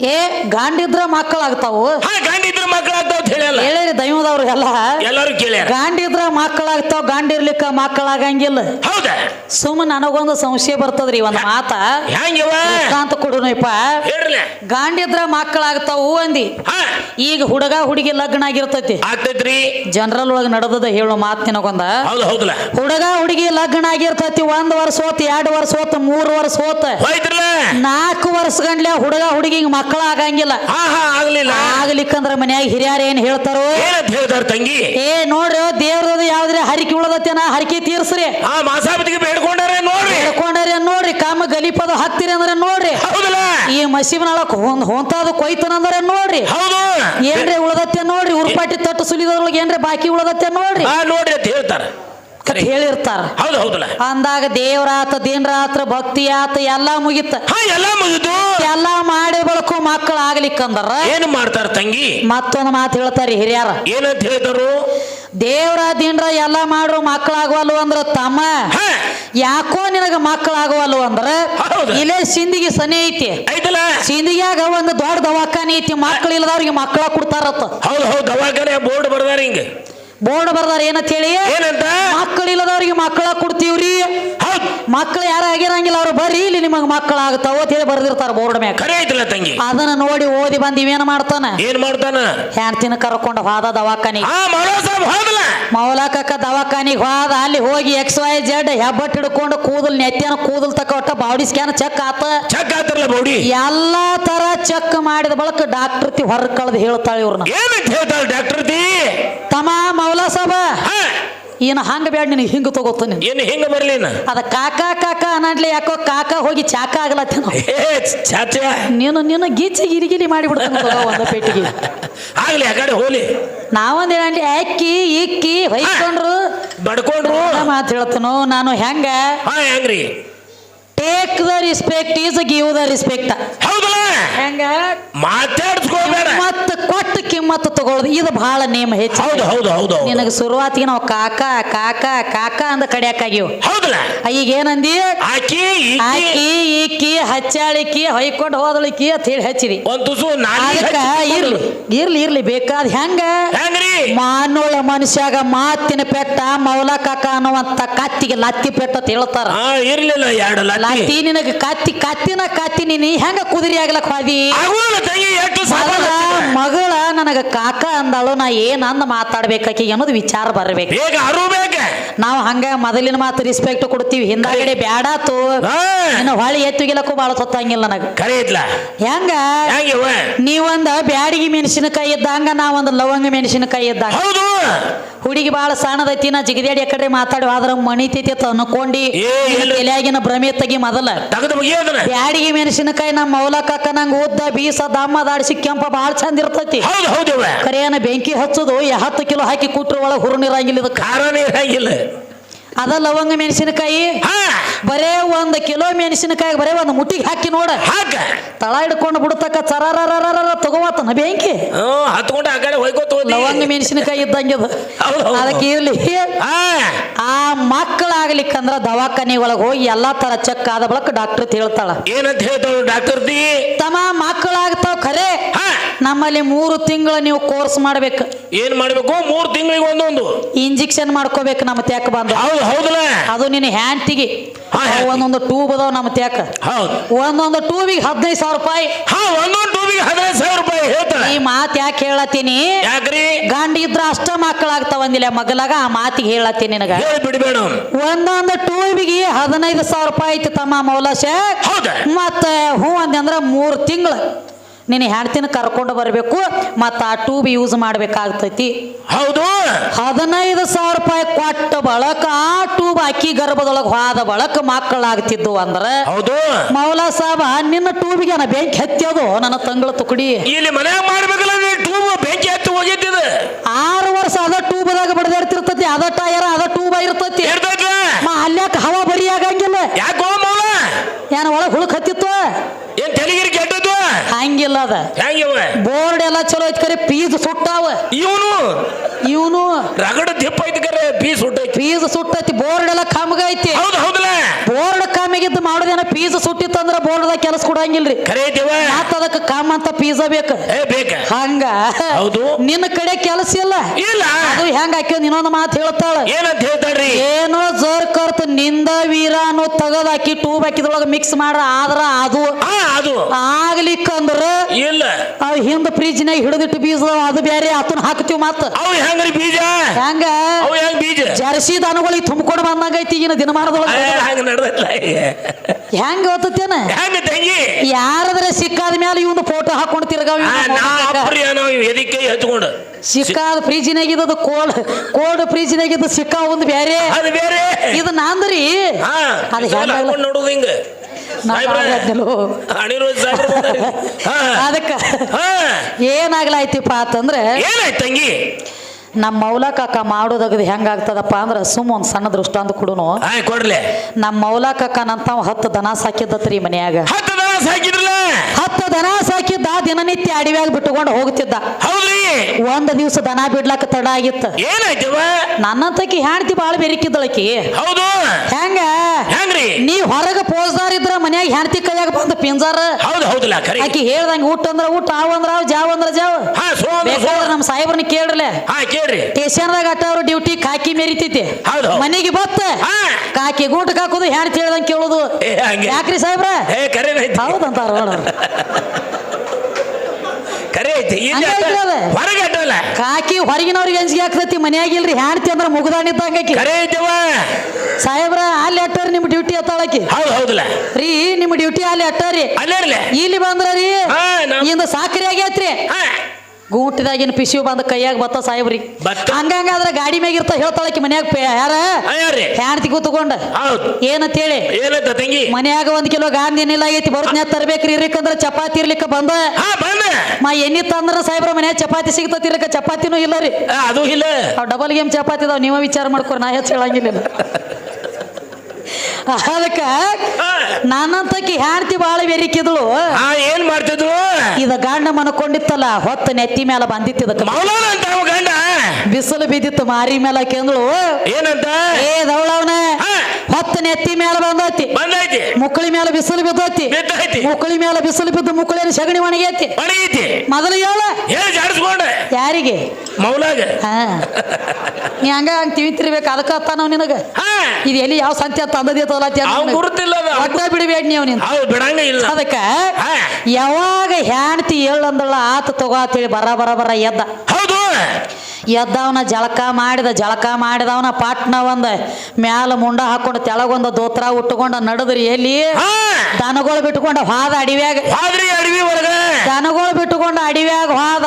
ಏ ಗಾಂಡಿದ್ರ ಮಕ್ಕಳಾಗ್ತಾವು. ಗಾಂಡಿದ್ರ ಮಕ್ಕಳಾಗ್ತಾವ ಹೇಳಲ್ಲ ಹೇಳಿರಿ ದೈವದವ್ರಿಗೆಲ್ಲ. ಎಲ್ಲರೂ ಕೇಳ್ಯಾರ. ಗಾಂಡಿದ್ರ ಮಕ್ಕಳಾಗ್ತಾವ ಗಾಂಡಿರ್ಲಿಕ್ಕ ಮಕ್ಕಳಾಗಂಗಿಲ್ಲ. ಹೌದಾ? ಸುಮ್ಮನೆ ನನಗೊಂದು ಸಂಶಯ ಬರ್ತದ್ರಿ ಒಂದ್ ಮಾತ. ಅಂತ ಕೊಡುನಪ್ಪ ಗಾಂಡಿದ್ರ ಮಕ್ಕಳಾಗ್ತಾವು ಅಂದಿ. ಈಗ ಹುಡುಗ ಹುಡುಗಿ ಲಗ್ನ ಆಗಿರ್ತೈತಿ. ಆಗ್ತೈತ್ರಿ. ಜನರಲ್ ಒಳಗೆ ನಡೆದದ ಹೇಳೋ ಮಾತು ನಿನಗೊಂದ. ಹುಡುಗ ಹುಡುಗಿ ಲಗ್ನ ಆಗಿರ್ತೈತಿ ಒಂದ್ ವರ್ಷ ಹೋತ್ ಎರಡು ವರ್ಷ ಹೋತ್ ಮೂರ್ ವರ್ಷ ಹೋತ್. ನಾಲ್ಕು ವರ್ಷ ಗಂಡ್ಲೆ ಹುಡುಗ ಹುಡುಗಿಗೆ ಮಕ್ಕಳ ಆಗಂಗಿಲ್ಲ ಹಾ ಹಾ ಆಗ್ಲಿಲ್ಲ. ಆಗ್ಲಿಕ್ಕಂದ್ರ ಮನ್ಯಾಗ ಹಿರಿಯರ್ ಏನ್ ಹೇಳ್ತಾರೋ? ಏನಂತ ಹೇಳ್ತಾರ ತಂಗಿ? ಏ ನೋಡ್ರಿ ದೇವ್ರದ ಯಾವ್ದ್ರಿ ಹರಿಕೆ ಉಳದತ್ತೇನ? ಹರಿಕೆ ತೀರ್ಸ್ರಿ. ಆ ಮಾಸಾಪತಿಗೆ ಬೇಡ್ಕೊಂಡಾರೆ ನೋಡ್ರಿ. ನೋಡ್ರಿ ಕಾಮ ಗಲಿಪದ ಹತ್ತಿರ ಅಂದ್ರೆ ನೋಡ್ರಿ. ಹೌದಲ್ಲ? ಈ ಮಸೀಬ್ನಾಳಕ್ ಹೊಂದ್ ಹೊಂತಾದ ಕೊಯ್ತನ ಅಂದ್ರೆ ನೋಡ್ರಿ. ಹೌದು. ಏನ್ರಿ ಉಳದತ್ತೆ ನೋಡ್ರಿ? ಉರ್ಪಾಟಿ ತಟ್ಟು ಸುಲಿದೊಳಗೆ ಏನ್ರಿ ಬಾಕಿ ಉಳದತ್ತೆ ನೋಡ್ರಿ? ನೋಡ್ರಿ ಅಂತ ಹೇಳ್ತಾರ. ಹೇಳಿರ್ತಾರ. ಹೌದು ಹೌದಲ್ಲ? ಅಂದಾಗ ದೇವರಾತ ದಿನರಾತ್ರ ಭಕ್ತಿ ಆತ ಎಲ್ಲಾ ಮುಗಿತ. ಎಲ್ಲ ಮುಗಿದು. ಎಲ್ಲಾ ಮಾಡಿ ಬಳಕು ಮಕ್ಕಳು ಆಗ್ಲಿಕ್ಕಂದ್ರ ಏನು ಮಾಡ್ತಾರ ತಂಗಿ? ಮತ್ತೊಂದು ಮಾತು ಹೇಳ್ತಾರ ಹಿರಿಯರ. ಏನಂತ ಹೇಳ್ತಾರು ದೇವ್ರ ದಿನ್ರ ಎಲ್ಲಾ ಮಾಡ್ರು ಮಕ್ಕಳಾಗವಲ್ಲು ಅಂದ್ರ ತಮ್ಮ. ಯಾಕೋ ನಿನಗ ಮಕ್ಕಳಾಗವಲ್ಲು ಅಂದ್ರ. ಇಲ್ಲೇ ಸಿಂದಿಗೆ ಸನಿ ಐತಿ. ಐತಲ್ಲ? ಸಿಂದಿಗ್ಯಾಗ ಒಂದು ದೊಡ್ಡ ದವಾಖಾನೆ ಐತಿ. ಮಕ್ಕಳು ಇಲ್ಲದವ್ರಿಗೆ ಮಕ್ಕಳ ಕೊಡ್ತಾರತ್ತ. ಹೌದು ಹೌದು ದವಾಖಾನೆ ಬೋರ್ಡ್ ಬರ್ದಾರ ಹಿಂಗ. ಬೋರ್ಡ್ ಬರ್ದಾರ ಏನಂತ ಹೇಳಿ? ಏನಂತ? ಮಕ್ಕಳು ಇಲ್ಲದವ್ರಿಗೆ ಮಕ್ಕಳ ಕೊಡ್ತೀವ್ರಿ. ಮಕ್ಕಳು ಯಾರು ಆಗಿರಂಗಿಲ್ಲ ಅವ್ರು ಬರ್ರಿ ಇಲ್ಲಿ ನಿಮಗ್ ಮಕ್ಕಳಾಗತ್ತಾವ ಅಂತ ಹೇಳಿ ಬರ್ದಿರ್ತಾರ ಬೋರ್ಡ್ ಮ್ಯಾಗ. ಕರೆ ಐತಲ್ಲ ತಂಗಿ? ಅದನ್ನ ನೋಡಿ ಓದಿ ಬಂದ್ ಇವೇನ್ ಮಾಡ್ತಾನ? ಏನ್ ಮಾಡ್ತಾನ? ಹೆಣ್ತಿನ ಕರ್ಕೊಂಡು ಹೋದ ದವಾಖಾನಿ ಆ ಮಾಡೋ ಸಾಬ್ ಹೋದಲ್ಲ ಮೌಲಕಕ್ಕ ದವಾಖಾನಿಗೆ ಹೋದ ಅಲ್ಲಿ ಹೋಗಿ ಎಕ್ಸ್ ವೈ ಜೆಡ್ ಹೆಬ್ಬಟ್ ಹಿಡ್ಕೊಂಡು ಕೂದಲ್ ನೆತ್ತಿನ ಕೂದಲ್ ತಕ ಒಟ್ಟ ಬಾಡಿ ಸ್ಕ್ಯಾನ್ ಚೆಕ್ ಆತ. ಚೆಕ್ ಆತಲ್ಲ ಬೋಡಿ? ಎಲ್ಲಾ ತರ ಚೆಕ್ ಮಾಡಿದ ಬಳಕ ಡಾಕ್ಟರ್ ತಿ ಹೊರ ಕಳ್ದು ಹೇಳ್ತಾಳೆ ಇವ್ರನ್ನ. ಏನಂತ ಹೇಳ್ತಾಳ ಡಾಕ್ಟರ್ ತಿ? ತಮ್ಮ ಮೌಲ ಸಾಬ. ಏನು ಹಂಗ ಬ್ಯಾಡ ನಿನಗೆ ಹಿಂಗ ತಗೋತೀನಿ ಏನು ಹಿಂಗ ಬರ್ಲಿನ ಅದ ಕಾಕ ಕಾಕ ಅನ್ನಡ್ಲಿ ಯಾಕೋ ಕಾಕ ಹೋಗಿ ಚಾಕ ಚಾಚ. ನೀನು ನೀನು ಗಿಚ್ಚಿ ಗಿರಿಗಿರಿ ಮಾಡಿಬಿಡ್ತಾನೆ ಒಂದ ಪೇಟಿಗೆ. ಆಗ್ಲಿ ಆ ಕಡೆ ಹೋಲಿ ನಾವೊಂದ್ ಹೇಳಿ ಅಕ್ಕಿ ಇಕ್ಕಿ ಹೊಯ್ಕೊಂಡ್ರು. ಬಡ್ಕೊಂಡ್ರು. ಮಾತು ಹೇಳ್ತನು ನಾನು ಹೆಂಗ? ಹಾ ಹೆಂಗ್ರಿ? Take the respect is give the respect ಹೌದಲ್ಲ? ಹೆಂಗ? ಮಾತಾಡ್ಸ್ಕೋಬೇಡ. ಮತ್ತ ಕೊಟ್ಟು ಕಿಮ್ಮತ್ತು ತಗೊಳ್ಳೋದು ಇದು ಬಹಳ ನೇಮ ಹೆಚ್ಚು. ಹೌದು ಹೌದು ಹೌದು ನಿನಗೆ ಶುರುವಾತಿಗೆ ನಾವು ಕಾಕ ಕಾಕ ಕಾಕ ಅಂದ ಕಡಿಯಾಕಾಗಿವು ಹೌದಲ್ಲ? ಈಗ ಏನಂದಿ? ಆಕಿ ಈಕಿ. ಆಕಿ ಈಕಿ ಹಚ್ಚಾಳಿಕಿ ಹೊಯ್ಕೊಂಡು ಹೋದಳಿಕಿ ಅಂತ ಹೇಳಿ ಹಚ್ಚಿರಿ ಒಂದು ಅದಕ್ಕ ಇರ್ಲಿ ಇರ್ಲಿ ಇರ್ಲಿ ಬೇಕಾದ ಹೆಂಗ? ಹೆಂಗ್ರಿ? ಮಾನೋಳ ಮನುಷ್ಯಾಗ ಮಾತಿನ ಪೆಟ್ಟ ಮೌಲ ಕಾಕ ಅನ್ನುವಂತ ಕತ್ತಿಗೆ ಲತ್ತಿ ಪೆಟ್ಟ ಅಂತ ಹೇಳ್ತಾರ. ಇರ್ಲಿಲ್ಲ ಎರಡು ಲತ್ತಿ ನಿನಗ ಕತ್ತಿ ಕತ್ತಿನ ಕತ್ತಿ ನೀನು ಹೆಂಗ ಕುದುರಿ ಆಗ್ಲಕ್ ಹೋದಿ? ಆಗುಲ್ಲ ತಂಗಿ ಎಷ್ಟು ಸಾಲ ಮೊದಲ ಮಗಳ ನನಗ ಕಾಕ ಅಂದಾಳು ನಾ ಏನ್ ಅಂದ ಮಾತಾಡ್ಬೇಕಾಕಿ ಅನ್ನೋದು ವಿಚಾರ ಬರ್ಬೇಕು. ಬೇಗ ನಾವು ಹಂಗ ಮೊದಲಿನ ಮಾತು ರಿಸ್ಪೆಕ್ಟ್ ಕೊಡ್ತೀವಿ ಹಿಂದಾಗಡೆ ಬ್ಯಾಡಾತು ತೋ. ಇನ್ನು ಹೊಳಿ ಎತ್ತುಗಿಲಕ್ಕೂ ಬಾಳ ಸೊತ್ತಂಗಿಲ್ಲ ನನಗ. ಕರೆ ಹೆಂಗ? ಹೆಂಗಿವ ನೀವೊಂದ ಬ್ಯಾಡಿಗೆ ಮೆಣಸಿನಕಾಯಿ ಇದ್ದಂಗ ನಾವೊಂದು ಲವಂಗ ಮೆಣಸಿನಕಾಯಿ ಇದ್ದಂಗ. ಹೌದು. ಹುಡುಗಿ ಬಾಳ ಸಣ್ಣದೈತಿ ನಾ ಜಿಗದೇಡಿ ಆ ಕಡೆ ಮಾತಾಡಿ ಆದ್ರ ಮಣಿತೈತಿ ಅಂತ ಅನ್ಕೊಂಡಿ. ಏ, ಎಲ್ಲಿ? ತಲೆಯಾಗಿನ ಭ್ರಮೆ ತಗಿ ಮೊದಲ. ತಗದು ಬ್ಯಾಡಿಗೆ ಮೆಣಸಿನಕಾಯಿ ನಮ್ಮ ಮೌಲಕ್ಕ ನಂಗ ಉದ್ದ ಬೀಸ ದಮ್ಮ ದಾಡಿಸಿ ಕೆಂಪ ಬಾಳ ಚಂದ ಇರ್ತೈತಿ. ಹೌದು ಹೌದು ಕರಿಯನ ಬೆಂಕಿ ಹಚ್ಚೋದು ಹತ್ತು ಕಿಲೋ ಹಾಕಿ ಕೂಟ್ರ ಒಳಗೆ ಹುರುನಿರಂಗಿಲ್ಲ ಇದಕ್ಕೆ. ಖಾರನೇ ಇರಂಗಿಲ್ಲ ಅದ ಲವಂಗ ಮೆಣಸಿನಕಾಯಿ? ಹಾ. ಬರೇ ಒಂದ್ ಕಿಲೋ ಮೆಣಸಿನಕಾಯಿ ಬರೇ ಒಂದ್ ಮುಟ್ಟಿಗೆ ಹಾಕಿ ನೋಡ. ಹಾಕ ತಳ ಹಿಡ್ಕೊಂಡು ಬಿಡ್ತಕ್ಕ ಚರಾರ ತಗೋವತ್ತನ ಬೆಂಕಿ ಹ್ಮ್ ಹತ್ಕೊಂಡು ಆ ಕಡೆ ಹೋಯ್ಕೋತ ಲವಂಗ ಮೆಣಸಿನಕಾಯಿ ಇದ್ದಂಗೆ. ಅದಕ್ಕೆ ಇರ್ಲಿ. ಆ ಮಕ್ಕಳಾಗ್ಲಿಕ್ಕಂದ್ರ ದವಾಖಾನೆ ಒಳಗೆ ಹೋಗಿ ಎಲ್ಲಾ ತರ ಚೆಕ್ ಆದ ಬಳಕ ಡಾಕ್ಟರ್ ಹೇಳ್ತಾಳ. ಏನಂತ ಹೇಳ್ತಾಳ ಡಾಕ್ಟರ್ ತಮ್ಮ ಮಕ್ಕಳಾಗ್ತಾವ ಖರೆ. ನಮ್ಮಲ್ಲಿ ಮೂರು ತಿಂಗಳು ನೀವು ಕೋರ್ಸ್ ಮಾಡ್ಬೇಕು. ಏನ್ ಮಾಡ್ಬೇಕು? ಮೂರ್ ತಿಂಗಳಿಗೆ ಒಂದೊಂದು. ಇಂಜೆಕ್ಷನ್ ಮಾಡ್ಕೋಬೇಕು ನಮ್ಮ ತ್ಯಾಕ ಬಂದು. ಹೌದು ಹೌದಲ್ಲ? ಅದು ನಿನ್ನ ಹ್ಯಾಂಡ್ ತಿಗಿ ಹ್ಯಾಂಟಿಗೆ. ಒಂದೊಂದು ಟ್ಯೂಬ್ ಅದಾವ ನಮ್ಮ ತ್ಯಾಕ. ಹೌದು. ಒಂದೊಂದು ಟ್ಯೂಬಿಗೆ ಹದಿನೈದು ಸಾವಿರ ರೂಪಾಯಿ. ಹಾ ಒಂದೊಂದು ಟೂಬಿಗೆ ಹದಿನೈದು ಸಾವಿರ ರೂಪಾಯಿ ಹೇಳ್ತಾರೆ ಈ ಮಾತು ಯಾಕೆ ಹೇಳತ್ತೀನಿ? ಯಾಕ್ರಿ? ಗಂಡ ಇದ್ರ ಅಷ್ಟ ಮಕ್ಕಳಾಗ್ತಾವ ಅಂದಿಲ್ಲ ಮಗಲಾಗ ಆ ಮಾತಿಗೆ ಹೇಳತ್ತೀನಿ ನಿನಗ. ಹೇಳಿ ಬಿಡಬೇಡ ಒಂದೊಂದು ಟ್ಯೂಬಿಗೆ ಹದಿನೈದು ಸಾವಿರ ರೂಪಾಯಿ ಐತಿ ತಮ್ಮ ಮೌಲಾಶ. ಮತ್ತೆ ಅಂದೆ ಅಂದ್ರೆ ಮೂರು ತಿಂಗಳು. ನಿನ್ನ ಹೆಣ್ತಿನ ಕರ್ಕೊಂಡು ಬರಬೇಕು ಮತ್ತು ಆ ಟ್ಯೂಬ್ ಯೂಸ್ ಮಾಡ್ಬೇಕಾಗ್ತೈತಿ. ಹೌದು. ಹದಿನೈದು ಸಾವಿರ ರೂಪಾಯಿ ಕೊಟ್ಟ ಬಳಕ ಆ ಟ್ಯೂಬ್ ಅಕ್ಕಿ ಗರ್ಭದೊಳಗೆ ಹೋದ ಬಳಕ ಮಕ್ಕಳಾಗ್ತಿದ್ದು ಅಂದ್ರೆ ಹೌದು. ಮೌಲಾ ಸಾಬ ನಿನ್ನ ಟ್ಯೂಬಿಗೆ ನಾ ಬೆಂಕಿ ಹತ್ಯೋದು ನನ್ನ ತಂಗಳ ತುಕಡಿ. ಇಲ್ಲಿ ಮನೆ ಮಾಡ್ಬೇಕಲ್ಲ ಟೂಬ್ ಬೆಂಕಿ ಹತ್ತಿ ಹೋಗಿದ್ದಿದೆ? ಆರು ವರ್ಷ ಅದ ಟ್ಯೂಬ್ದಾಗ ಬಡದಿರ್ತಿರ್ತತಿ ಅದ ಟಯರ್ ಅದ ಟ್ಯೂಬ್ ಇರ್ತೈತಿ ಅಲ್ಲಾಕ ಹವಾ ಬರಿ ಆಗಂಗಿಲ್ಲ ಯಾಕೋ ಮೌಲ? ಏನ ಒಳಗೆ ಹುಳುಕ್ ಹತ್ತಿತ್ತು? ಏನ್ ತೆಲಿಗಿರಿ ಕೆಟ್ಟದ್ದು? ಹಂಗಿಲ್ಲ ಅದ. ಹೆಂಗಿವ ಬೋರ್ಡ್ ಎಲ್ಲ ಚಲೋ ಐತಿ ಕರೆ ಪೀಸ್ ಸುಟ್ಟಾವ. ಇವನು? ಇವನು. ರಗಡ ದಿಪ್ಪ ಐತಿ ಕರೆ ಪೀಸ್ ಸುಟ್ಟೈತಿ. ಪೀಸ್ ಸುಟ್ಟೈತಿ ಬೋರ್ಡ್ ಎಲ್ಲ ಕಮ್ಗ ಐತಿ. ಹೌದು ಹೌದಲ್ಲ ಬೋರ್ಡ್ ಕಮ್ಮಿಗಿದ್ದು ಮಾಡೋದೇನ ಪೀಸ್ ಸುಟ್ಟಿತ್ತಂದ್ರ ಬೋರ್ಡ್ದಾಗ ಕೆಲಸ ಕೊಡಂಗಿಲ್ರಿ. ಕರೆ ಐತಿವ ಮತ್ತ ಅದಕ್ಕೆ ಕಮ್ ಅಂತ ಪೀಸ ಬೇಕು. ಏ ಬೇಕ. ಹಂಗ. ಹೌದು. ನಿನ್ನ ಕಡೆ ಕೆಲಸ ಇಲ್ಲ. ಇಲ್ಲ. ಅದು ಹೆಂಗ ಹಾಕ್ಯೋ ಇನ್ನೊಂದು ಮಾತು ಹೇಳ್ತಾಳ. ಏನಂತ ಹೇಳ್ತಾಳ್ರಿ? ಏನೋ ಜರ್ ಕರ್ತ ನಿಂದ ವೀರ ಅನ್ನೋ ತಗದ್ ಹಾಕಿ ಟೂಬ್ ಹಾಕಿದ್ರೊಳಗೆ ಮಿಕ್ಸ್ ಮಾಡ್ರ ಆದ್ರ ಅದು. ಅದು. ಆಗ್ಲಿಕ್ಕಂದ್ರ ಇಲ್ಲ. ಅವ್ ಹಿಂದ ಫ್ರಿಜ್ನಾಗ ಹಿಡಿದಿಟ್ಟು ಬೀಜ ಅದು ಬೇರೆ ಅದನ್ನ ಹಾಕ್ತೀವಿ ಮತ್ತ ಅವು ಹೆಂಗ್ರಿ ಬೀಜ? ಹೆಂಗ? ಅವು ಹೆಂಗ್ ಬೀಜ? ಜರ್ಸಿ ದನಗಳಿಗೆ ತುಂಬಿಕೊಂಡು ಬಂದಂಗ ಐತಿ ಈಗಿನ ದಿನಮಾನದೊಳಗ ಹಂಗ ನಡ್ದಲ್ಲ ಹೆಂಗ ಗೊತ್ತೇನ ಹೆಂಗ ತಂಗಿ? ಯಾರದ್ರೆ ಸಿಕ್ಕಾದ ಮೇಲೆ ಇವನು ಫೋಟೋ ಹಾಕೊಂಡು ತಿರ್ಗಾವ ಎದಿಕ್ಕೆ ಹಚ್ಕೊಂಡು. ಸಿಕ್ಕಾದ ಫ್ರಿಜ್ನಾಗ ಇದ್ದದು ಕೋಲ್ಡ್ ಕೋಲ್ಡ್ ಫ್ರಿಜ್ ನಾಗಿದ್ದು ಸಿಕ್ಕಾ ಒಂದು ಬೇರೆ ಅದು ಬೇರೆ. ಇದು ನಾಂದ್ರಿ? ಅದು ಹೆಂಗ್ ನೋಡುದು ಹಿಂಗ. ಅದಕ್ಕ ಏನಾಗ್ಲಾಯ್ತಿಪ್ಪ ಅಂತಂದ್ರೆ ಏನಾಯ್ತು ತಂಗಿ? ನಮ್ಮ ಮೌಲ ಕಾಕ ಮಾಡೋದಗದು ಹೆಂಗಾಗ್ತದಪ್ಪ ಅಂದ್ರೆ ಸುಮ್ಮ ಒಂದು ಸಣ್ಣ ದೃಷ್ಟಾಂತ ಕೊಡುನು. ಕೊಡ್ಲೆ. ನಮ್ಮ ಮೌಲ ಕಾಕನಂತ ಹತ್ತು ದನ ಸಾಕಿದ್ದತ್ರಿ ಮನ್ಯಾಗ. ಸಾಕಿದ್ರಲ್ಲ ಹತ್ತು ದನ ಸಾಕಿದ್ದ ದಿನನಿತ್ಯ ಅಡವ್ಯಾಗ ಬಿಟ್ಟುಕೊಂಡು ಹೋಗ್ತಿದ್ದ. ಹೌದ್ರಿ? ಒಂದ್ ದಿವಸ ದನ ಬಿಡ್ಲಾಕ ತಡ ಆಗಿತ್ತ. ಏನಾಯ್ತವ? ನನ್ನಂತಕಿ ಹೆಂಡತಿ ಬಾಳ ಬೆರಿಕಿದ್ದಳಕಿ. ಹೌದು. ಹೆಂಗ? ಹೆಂಗ್ರಿ? ನೀ ಹೊರಗ ಪೋಸ್ದಾರ ಇದ್ರ ಮನ್ಯಾಗ ಹೆಂಡತಿ ಕೈಯಾಗ ಬಂದ ಪಿಂಜಾರ. ಹೌದು ಹೌದಲ್ಲ ಖರಿ ಆಕಿ ಹೇಳ್ದಂಗ ಊಟ ಅಂದ್ರ ಊಟ ಆವ್ ಅಂದ್ರ ಆವ್ ಜಾವ್ ಅಂದ್ರ ಜಾವ್. ಹಾ ಸೋ ಅಂದ್ರೆ ಸೋ. ಬೇಕಾದ್ರೆ ನಮ್ಮ ಸಾಹೇಬ್ರನ್ನ ಕೇಳ್ರಲೆ. ಹಾ ಕೇಳ್ರಿ. ಸ್ಟೇಷನ್ದಾಗ ಅಟ್ಟ ಅವ್ರ ಡ್ಯೂಟಿ ಕಾಕಿ ಮೆರಿತೈತಿ. ಹೌದು, ಹೌದು. ಮನೆಗೆ ಬತ್ತ. ಹಾ. ಕಾಕಿ ಗೂಟಕ್ ಹಾಕೋದು ಯಾರು ಕೇಳ್ದಂಗೆ ಕೇಳೋದು. ಏ ಹಂಗೆ. ಯಾಕ್ರಿ ಸಾಹೇಬ್ರ? ಏ ಕರೆ ಐತಿ. ಹೌದಂತಾರ ಕರೆ ಐತಿ. ಇಲ್ಲಿ ಹಂಗೆ ಅಡ್ಡ- ಐತ್ರಿ ಅದು. ಹೊರಗೆ ಅಡ್ಡಲ್ಲ ಕಾಕಿ ಹೊರಗಿನವ್ರಿಗೆ ಅಂಜಿಗೆ ಆಗ್ತೈತಿ ಮನ್ಯಾಗಿಲ್ರಿ ಹೆಣ್ತಿ ಅಂದ್ರೆ ಮುಗ್ದಾಣಿದ್ದಂಗ ಆಕಿ. ಕರೆ ಐತಿವ ಸಾಹೇಬ್ರ ಅಲ್ಲಿ ಅಟ್ಟಾರಿ ನಿಮ್ಮ ಡ್ಯೂಟಿ ಎತ್ತಾಳಕಿ ಹೌದು ಹೌದಲ್ಲ ರೀ ನಿಮ್ಮ ಡ್ಯೂಟಿ ಅಲ್ಲಿ ಅಟ್ಟಾರಿ ಅಲ್ಲೇ ಇರ್ಲೆ. ಇಲ್ಲಿ ಬಂದ್ರ ರೀ ಹಾ, ನಮ್- ಇಂದ ಸಾಕ್ರಿ ಆಗೈತ್ರಿ ಹಾ. ಗೂಟಿದಾಗಿನ ಪಿಸಿಯು ಬಂದ ಕೈಯಾಗ ಬತ್ತ ಸಾಹೇಬ್ರಿ. ಬತ್ತ. ಹಂಗಂಗಾದ್ರ ಗಾಡಿ ಮ್ಯಾಗ ಇರ್ತಾ ಹೇಳ್ತಾಳಕಿ ಮನ್ಯಾಗ ಪೆ- ಯಾರ? ಹೆಣ್ತಿ ಕೂತ್ಕೊಂಡ. ಹೌದು. ಏನಂತೇಳಿ? ಏನಂತ ತಂಗಿ? ಮನ್ಯಾಗ ಒಂದ್ ಕಿಲೋ ಗಾಂಧಿ ಏನಿಲ್ಲ ಆಗೈತಿ ಬರ್ತನ್ಯಾ ತರ್ಬೇಕ್ರಿ ಇರ್ಲಿಕ್ಕಂದ್ರ ಚಪಾತಿ ಇರ್ಲಿಕ್ಕ ಬಂದ. ಹಾ ಬಂದ. ಮಾ ಎಣ್ಣಿ ತಂದ್ರ ಸಾಹೇಬ್ರ ಮನ್ಯಾಗ ಚಪಾತಿ ಸಿಗ್ತತಿ ಇರ್ಲಿಕ್ಕ ಚಪಾತಿನೂ ಇಲ್ಲ ರೀ. ಆ, ಅದು ಇಲ್ಲ. ಅವ್ ಡಬಲ್ ಗೇಮ್ ಚಪಾತಿ ಅದಾವ ನೀವ ವಿಚಾರ ಮಾಡ್ಕೊರಿ ನಾ ಹೆಚ್ಚು ಹೇಳಂಗಿಲ್ಲ. ಅದಕ್ಕ. ನಾನಂತಕಿ ಹಾರ್ತಿ ಬಾಳ ಬೆರಿಕಿದ್ಳು ಆ ಏನ್ ಮಾಡ್ತಿದ್ವು ಇದ ಗಂಡ ಮನಕೊಂಡಿತ್ತಲ್ಲ ಹೊತ್ತ ನೆತ್ತಿ ಮ್ಯಾಲ ಬಂದಿತ್ತು ಇದಕ್ಕ. ಮೌಲಾನ ಅಂತ ಅವ ಗಂಡ? ಬಿಸಿಲು ಬಿದ್ದಿತ್ತು ಮಾರಿ ಮೇಲೆ ಕೇಂದ್ಳು. ಏನಂತ? ಏ ದವಳವನ. ಹೊತ್ತ ನೆತ್ತಿ ಮೇಲೆ ಬಂದೈತಿ. ಬಂದೈತಿ. ಮುಕ್ಕಳಿ ಮೇಲೆ ಬಿಸಿಲು ಬಿದ್ದೈತಿ. ಬಿದ್ದೈತಿ. ಮುಕ್ಕಳಿ ಮೇಲೆ ಬಿಸಿಲು ಬಿದ್ದು ಮುಕ್ಕಳಿನ ಸಗಣಿ ಒಣಗೈತಿ. ಒಣಗೈತಿ. ಮೊದಲು ಹೇಳ. ಹೇಳಿ ಜಾಡಿಸ್ಕೊಂಡ. ಯಾರಿಗೆ? ಮೌಲಾಗ. ನೀ ಹಂಗ ಹಂಗ ತಿವಿತಿರ್ಬೇಕು ಅದಕ್ಕ ನಾವು ನಿನಗ. ಇದು ಎಲ್ಲಿ ಯಾವ ಸಂತೆ ತಂದದಿತ್ತಲ್ಲ ಅವ್ನ್ ಗುರುತಿಲ್ಲ ಅದು. ಒಟ್ಟ ಬಿಡಬೇಡ ನೀವು ನೀನು ಹೌದು ಬಿಡಂಗ ಇಲ್ಲ ಅದಕ್ಕ ಹಾ. ಯಾವಾಗ ಹೆಣ್ತಿ ಹೇಳಂದಳ ಆತ ತಗೋ ಅಂತೇಳಿ ಬರ ಬರ ಬರ ಎದ್ದ ಹೌದು ಎದ್ದವನ ಜಳಕ ಮಾಡಿದ ಜಳಕ ಮಾಡಿದವನ ಪಾಟ್ನ ಒಂದ ಮ್ಯಾಲ ಮುಂಡ ಹಾಕೊಂಡು ತೆಳಗೊಂದ ದೋತ್ರ ಉಟ್ಟುಕೊಂಡ ನಡದ್ರಿ ಎಲ್ಲಿ? ಹಾ. ದನಗಳು ಬಿಟ್ಟುಕೊಂಡ ಹಾದ ಅಡಿವ್ಯಾಗ. ದನಗಳು ಬಿಟ್ಟುಕೊಂಡ ಅಡಿವ್ಯಾಗ ಹಾದ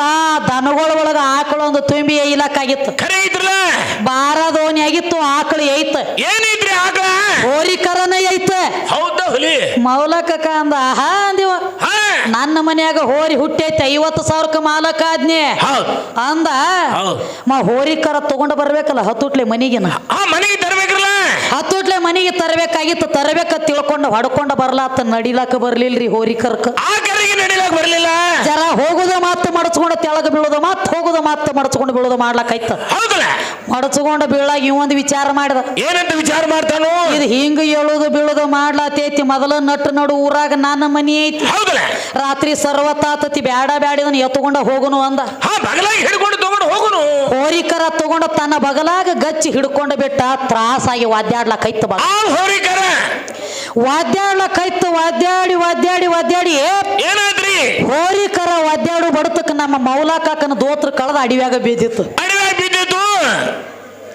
ದನಗಳ ಒಳಗ ಆಕಳು ಒಂದು ತುಂಬಿ ಎಯ್ಲಕ್ಕಾಗಿತ್ತು. ಬಾರ ದೋಣಿ ಬಾರದೋನಿ ಆಗಿತ್ತು ಆಕಳು ಐತ ಏನೈತ್ರಿ ಆಕಳ? ಹೋರಿಕರನ ಐತ ಹುಲಿ. ಮೌಲಕ ಅಂದ ಆಹಾ ಅಂದಿವ. ಹಾ. ನನ್ನ ಮನ್ಯಾಗ ಹೋರಿ ಹುಟ್ಟೈತೆ ಐವತ್ತು ಸಾವಿರಕ್ಕೆ ಮಾಲಕ ಆದ್ನಿ. ಹೌದು. ಅಂದ ಹೌದು. ಹೋರಿ ಕರ ತಗೊಂಡ ಬರ್ಬೇಕಲ್ಲ ಹತ್ತುಟ್ಲೆ ಮನಿಗಿನ. ಆ ಮನೆಗೆ ತರ್ಬೇಕ್ರಲ್ಲ? ಹತ್ತುಟ್ಲೆ ಮನಿಗೆ ತರಬೇಕಾಗಿತ್ತು ತರಬೇಕ ತಿಳ್ಕೊಂಡು ಹೊಡ್ಕೊಂಡು ಬರ್ಲಾತ ನಡಿಲಾಕ ಬರ್ಲಿಲ್ರಿ ಹೋರಿಕರ್ಕ ಆ ಕರೆಗೆ ನಡಿಲಾಕ ಬರ್ಲಿಲ್ಲ? ಜರ ಹೋಗುದ ಮಾತು ಮಡಚ್ಕೊಂಡು ತೆಳಗ ಬೀಳುದ ಮಾತು ಹೋಗುದ ಮಾತು ಮಡಚ್ಕೊಂಡು ಬೀಳುದ ಮಾಡ್ಲಾಕೈತ ಹೌದಲ್ಲ? ಮಡಚ್ಕೊಂಡ ಬೀಳಾಗ ಇವೊಂದು ವಿಚಾರ ಮಾಡಿದ. ಏನಂತ ವಿಚಾರ ಮಾಡ್ತಾನು? ಇದು ಹಿಂಗ ಹೇಳುದು ಬೀಳುದು ಮಾಡ್ಲಾತೈತಿ ಮೊದಲ ನಟ್ಟು ನಡು ಊರಾಗ ನನ್ನ ಮನಿ ಐತಿ. ಹೌದಲ್ಲ? ರಾತ್ರಿ ಸರ್ವತಾತತಿ ಬ್ಯಾಡ ಬ್ಯಾಡಿದನ್ ಎತ್ತುಕೊಂಡ ಹೋಗುನು ಅಂದ. ಹಾ ಬಗಲಾಗಿ ಹಿಡ್ಕೊಂಡು ತಗೊಂಡು ಹೋಗುನು. ಹೋರಿಕರ ತಗೊಂಡ ತನ್ನ ಬಗಲಾಗ ಗಚ್ಚಿ ಹಿಡ್ಕೊಂಡು ಬಿಟ್ಟ ತ್ರಾಸಾಗಿ ವಾದ್ಯಾಡ್ಲಕೈತ ಬಾ. ಆ ಹೋರಿಕರ. ವಾದ್ಯಾಡ್ಲಕೈತ ವಾದ್ಯಾಡಿ ವಾದ್ಯಾಡಿ ವಾದ್ಯಾಡಿ ಏನಾದ್ರಿ? ಹೋರಿಕರ ವಾದ್ಯಾಡು ಬಡತಕ್ಕ ನಮ್ಮ ಮೌಲಾಕಾಕನ ದೋತ್ರ ಕಳೆದ ಅಡಿವ್ಯಾಗ ಬೀದಿತ್ತು. ಅಡಿವ್ಯಾಗ ಬಿದ್ದಿತ್ತು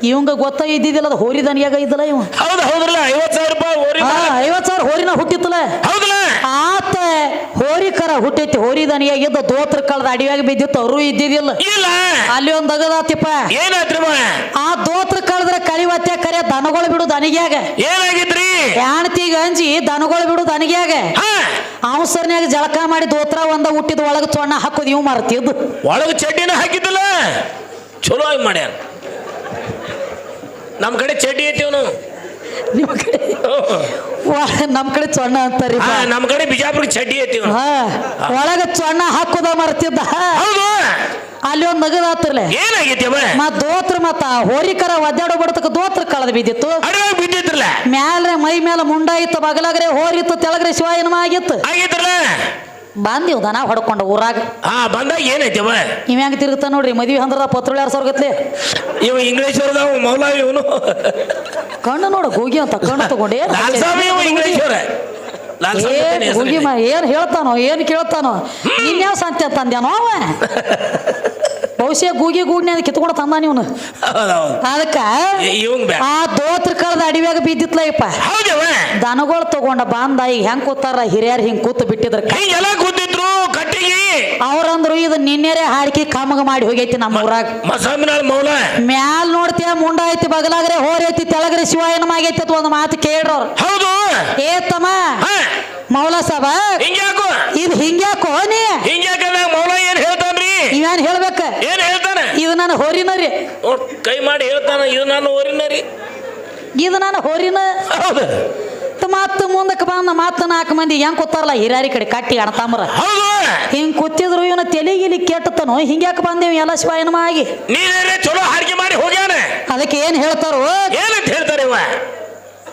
ಇವಂಗ ಗೊತ್ತ ಇದ್ದಿದ್ದಿಲ್ಲ ಅದು ಹೋರಿ ದನಿಯಾಗ ಇದ್ದಲ್ಲ ಇವ. ಹೌದು ಹೌದಲ್ಲ ಐವತ್ ಸಾವಿರ ರೂಪಾಯಿ ಹೋರಿ ಹಾ ಐವತ್ ಸಾವಿರ ಹೋರಿನ ಹುಟ್ಟಿತ್ತಲ್ಲ. ಹೌದಲ್ಲ ಆತ ಹೋರಿಕರ ಹುಟ್ಟೈತಿ ಹೋರಿ ದನಿಯಾಗ ಇದ್ದ ದೋತ್ರ ಕಳೆದ ಅಡಿಯಾಗಿ ಬಿದ್ದಿತ್ತು ಅವರು ಇದ್ದಿದ್ದಿಲ್ಲ. ಇಲ್ಲ. ಅಲ್ಲಿ ಒಂದ್ ಅಗದಾತಿಪ್ಪ. ಆ ದೋತ್ರ ಕಳೆದ್ರೆ ಕರಿವತ್ತೆ ಕರೆ ದನಗಳು ಬಿಡು ದನಿಗ್ಯಾಗ. ಏನಾಗಿದ್ರಿ ಹೆಣ್ತಿಗೆ ಅಂಜಿ ದನಗಳು ಬಿಡು ದನಿಗ್ಯಾಗ. ಅವಸರ್ನ್ಯಾಗ ಜಳಕ ಮಾಡಿ ದೋತ್ರ ಒಂದ ಹುಟ್ಟಿದ ಒಳಗ ಚೊಣ್ಣ ಹಾಕೋದು ಇವ್ ಮರ್ತಿದ್ದು ಒಳಗ ಚಡ್ಡಿನ ಹಾಕಿದ್ದಲ್ಲ. ಚಲೋ ಆಗಿ ಮಾಡ್ಯಾನ. ನಮ್ಮ ಕಡೆ ಚಡ್ಡಿ ಐತಿ ಅವನು ನಿಮ್ ಕಡೆ? ನಮ್ಮ ನಮ್ ಕಡೆ ಚೊಣ್ಣ ಅಂತಾರಿ ಹಾ ನಮ್ಮ ಕಡೆ ಬಿಜಾಪುರ ಚಡ್ಡಿ ಐತಿ ಅವನು ಹಾ ಒಳಗ ಚೊಣ್ಣ ಹಾಕೋದ ಮರ್ತಿದ್ದ. ಹೌದು. ಅಲ್ಲಿ ಒಂದ್ ನಗದಾತ್ರಲೆ ಏನಾಗೈತಿ ಅವ? ಮತ್ ದೋತ್ರ ಮತ್ತ ಹೋರಿಕರ ಒದ್ದಾಡೋ ಬಡತಕ್ಕ ದೋತ್ರ ಕಳೆದ ಬಿದ್ದಿತ್ತು. ಅಡವೆ ಬಿದ್ದಿದ್ರಲ್ಲ. ಮ್ಯಾಲ್ರೆ ಮೈ ಮೇಲೆ ಮುಂಡ ಇತ್ತು ಬಗಲಾಗ್ರೆ ಹೋರಿತ್ತು ತೆಳಗ್ರೆ ಶಿವಾಯನಮ ಆಗಿತ್ತು. ಆಗಿದ್ರಲ್ಲ ಬಂದಿವ್ ದನ ಹೊಡ್ಕೊಂಡು ಊರಾಗ. ಹಾ ಬಂದಾಗ ಏನೈತಿ ಅವ? ಇವ್ ಹೆಂಗ್ ತಿರುಗ್ತಾ ನೋಡ್ರಿ ಮದ್ವಿ ಹಂದ್ರದ ಪತ್ರುಳ ಯಾರು ಸಾವಿರ ಗತ್ಲೆ ಇವ ಇಂಗ್ಲೀಷ್ ಅವ್ರದಾವ ಮೌಲ ಇವನು. ಕಣ್ಣು ನೋಡು ಹೋಗಿ ಅಂತ ಕಣ್ಣು ತಗೊಂಡು ಏನ್ ಇವ ಇಂಗ್ಲೀಷ್ ಅವ್ರೆ. ಮ ಏನ್ ಹೇಳ್ತಾನೋ ಏನ್ ಕೇಳ್ತಾನೋ? ಇನ್ಯಾವ ಯಾವ ಸಂತೆ ತಂದ್ಯಾನೋ ಅವ? ಬಹುಶಃ ಗೂಗಿ ಗೂಡ್ನ್ಯಾಗ ಕಿತ್ಕೊಂಡು ತಂದ ಹೌದೌದು. ಅದಕ್ಕ ಇವಂಗ್ ಬ್ಯಾ ಆ ದೋತ್ರ ಕಳೆದ ಅಡಿವ್ಯಾಗ ಬಿದ್ದಿತ್ಲಯ್ಯಪ್ಪ ಹೌದವ ದನಗಳು ತಗೊಂಡ ಬಾಂದ ಈಗ ಹೆಂಗ್ ಕೂತಾರ ಹಿರಿಯರ್ ಹಿಂಗ್ ಕೂತ್ ಬಿಟ್ಟಿದ್ರ. ಹಿಂಗೆಲ್ಲ ಕೂತಿದ್ರು ಕಟ್ಟಿಗೆ. ಅವ್ರಂದ್ರು ಇದು ನಿನ್ನೆರೆ ಹಾಡ್ಕಿ ಕಾಮಗ ಮಾಡಿ ಹೋಗೈತಿ ನಮ್ಮ ಊರಾಗ. ಮಸಾಮಿನಾಳ್ ಮೌಲ. ಮ್ಯಾಲ್ ನೋಡ್ತೀಯ ಮುಂಡ ಐತಿ ಬಗಲಾಗ್ರೆ ಹೋರೈತಿ ಐತಿ ತೆಳಗ್ರೆ ಶಿವಾಯನ ಆಗೈತಿ ಅಂತ ಒಂದು ಮಾತು ಕೇಳ್ರವ್ರು. ಹೌದು. ಏ ತಮ್ಮ ಮೌಲ ಸಾಬ ಹಿಂಗ್ಯಾಕು? ಇದು ಹಿಂಗ್ಯಾಕೋ ನೀ? ಹಿಂಗ್ಯಾಕ ಮೌಲ ಏನ್ ನೀವೇನ್ ಹೇಳ್ಬೇಕ. ಏನ್ ಹೇಳ್ತಾನೆ? ಇದು ನನ್ನ ಹೋರಿನ ರೀ. ನೋಡ್, ಕೈ ಮಾಡಿ ಹೇಳ್ತಾನ ಇದು ನಾನು ಹೋರಿನರಿ ಇದು ನನ್ನ ಹೋರಿನ. ಹೌದು. ಮತ್ತ ಮುಂದಕ್ಕೆ ಬಂದ ಮತ್ತ ನಾಲ್ಕು ಮಂದಿ ಹೆಂಗ್ ಕೂತಾರಲ್ಲ ಹಿರಿಯರಿ ಕಡೆ ಕಟ್ಟಿ ಅಣತಾಮ್ರ ಹೌದು. ಹಿಂಗ್ ಕೂತಿದ್ರು ಇವನ ತೆಲಿಗಿಲಿ ಕೆಟ್ಟತನು ಹಿಂಗ್ಯಾಕೆ ಬಂದೇವ್ ಎಲ್ಲ ಶಿವಾಯನಮ ಆಗಿ ನೀನೇ ಚಲೋ ಮಾಡಿ ಹೋಗ್ಯಾನೆ. ಅದಕ್ಕೆ ಏನ್ ಹೇಳ್ತಾರೋ? ಏನಂತ ಹೇಳ್ತಾರೆ ಇವ?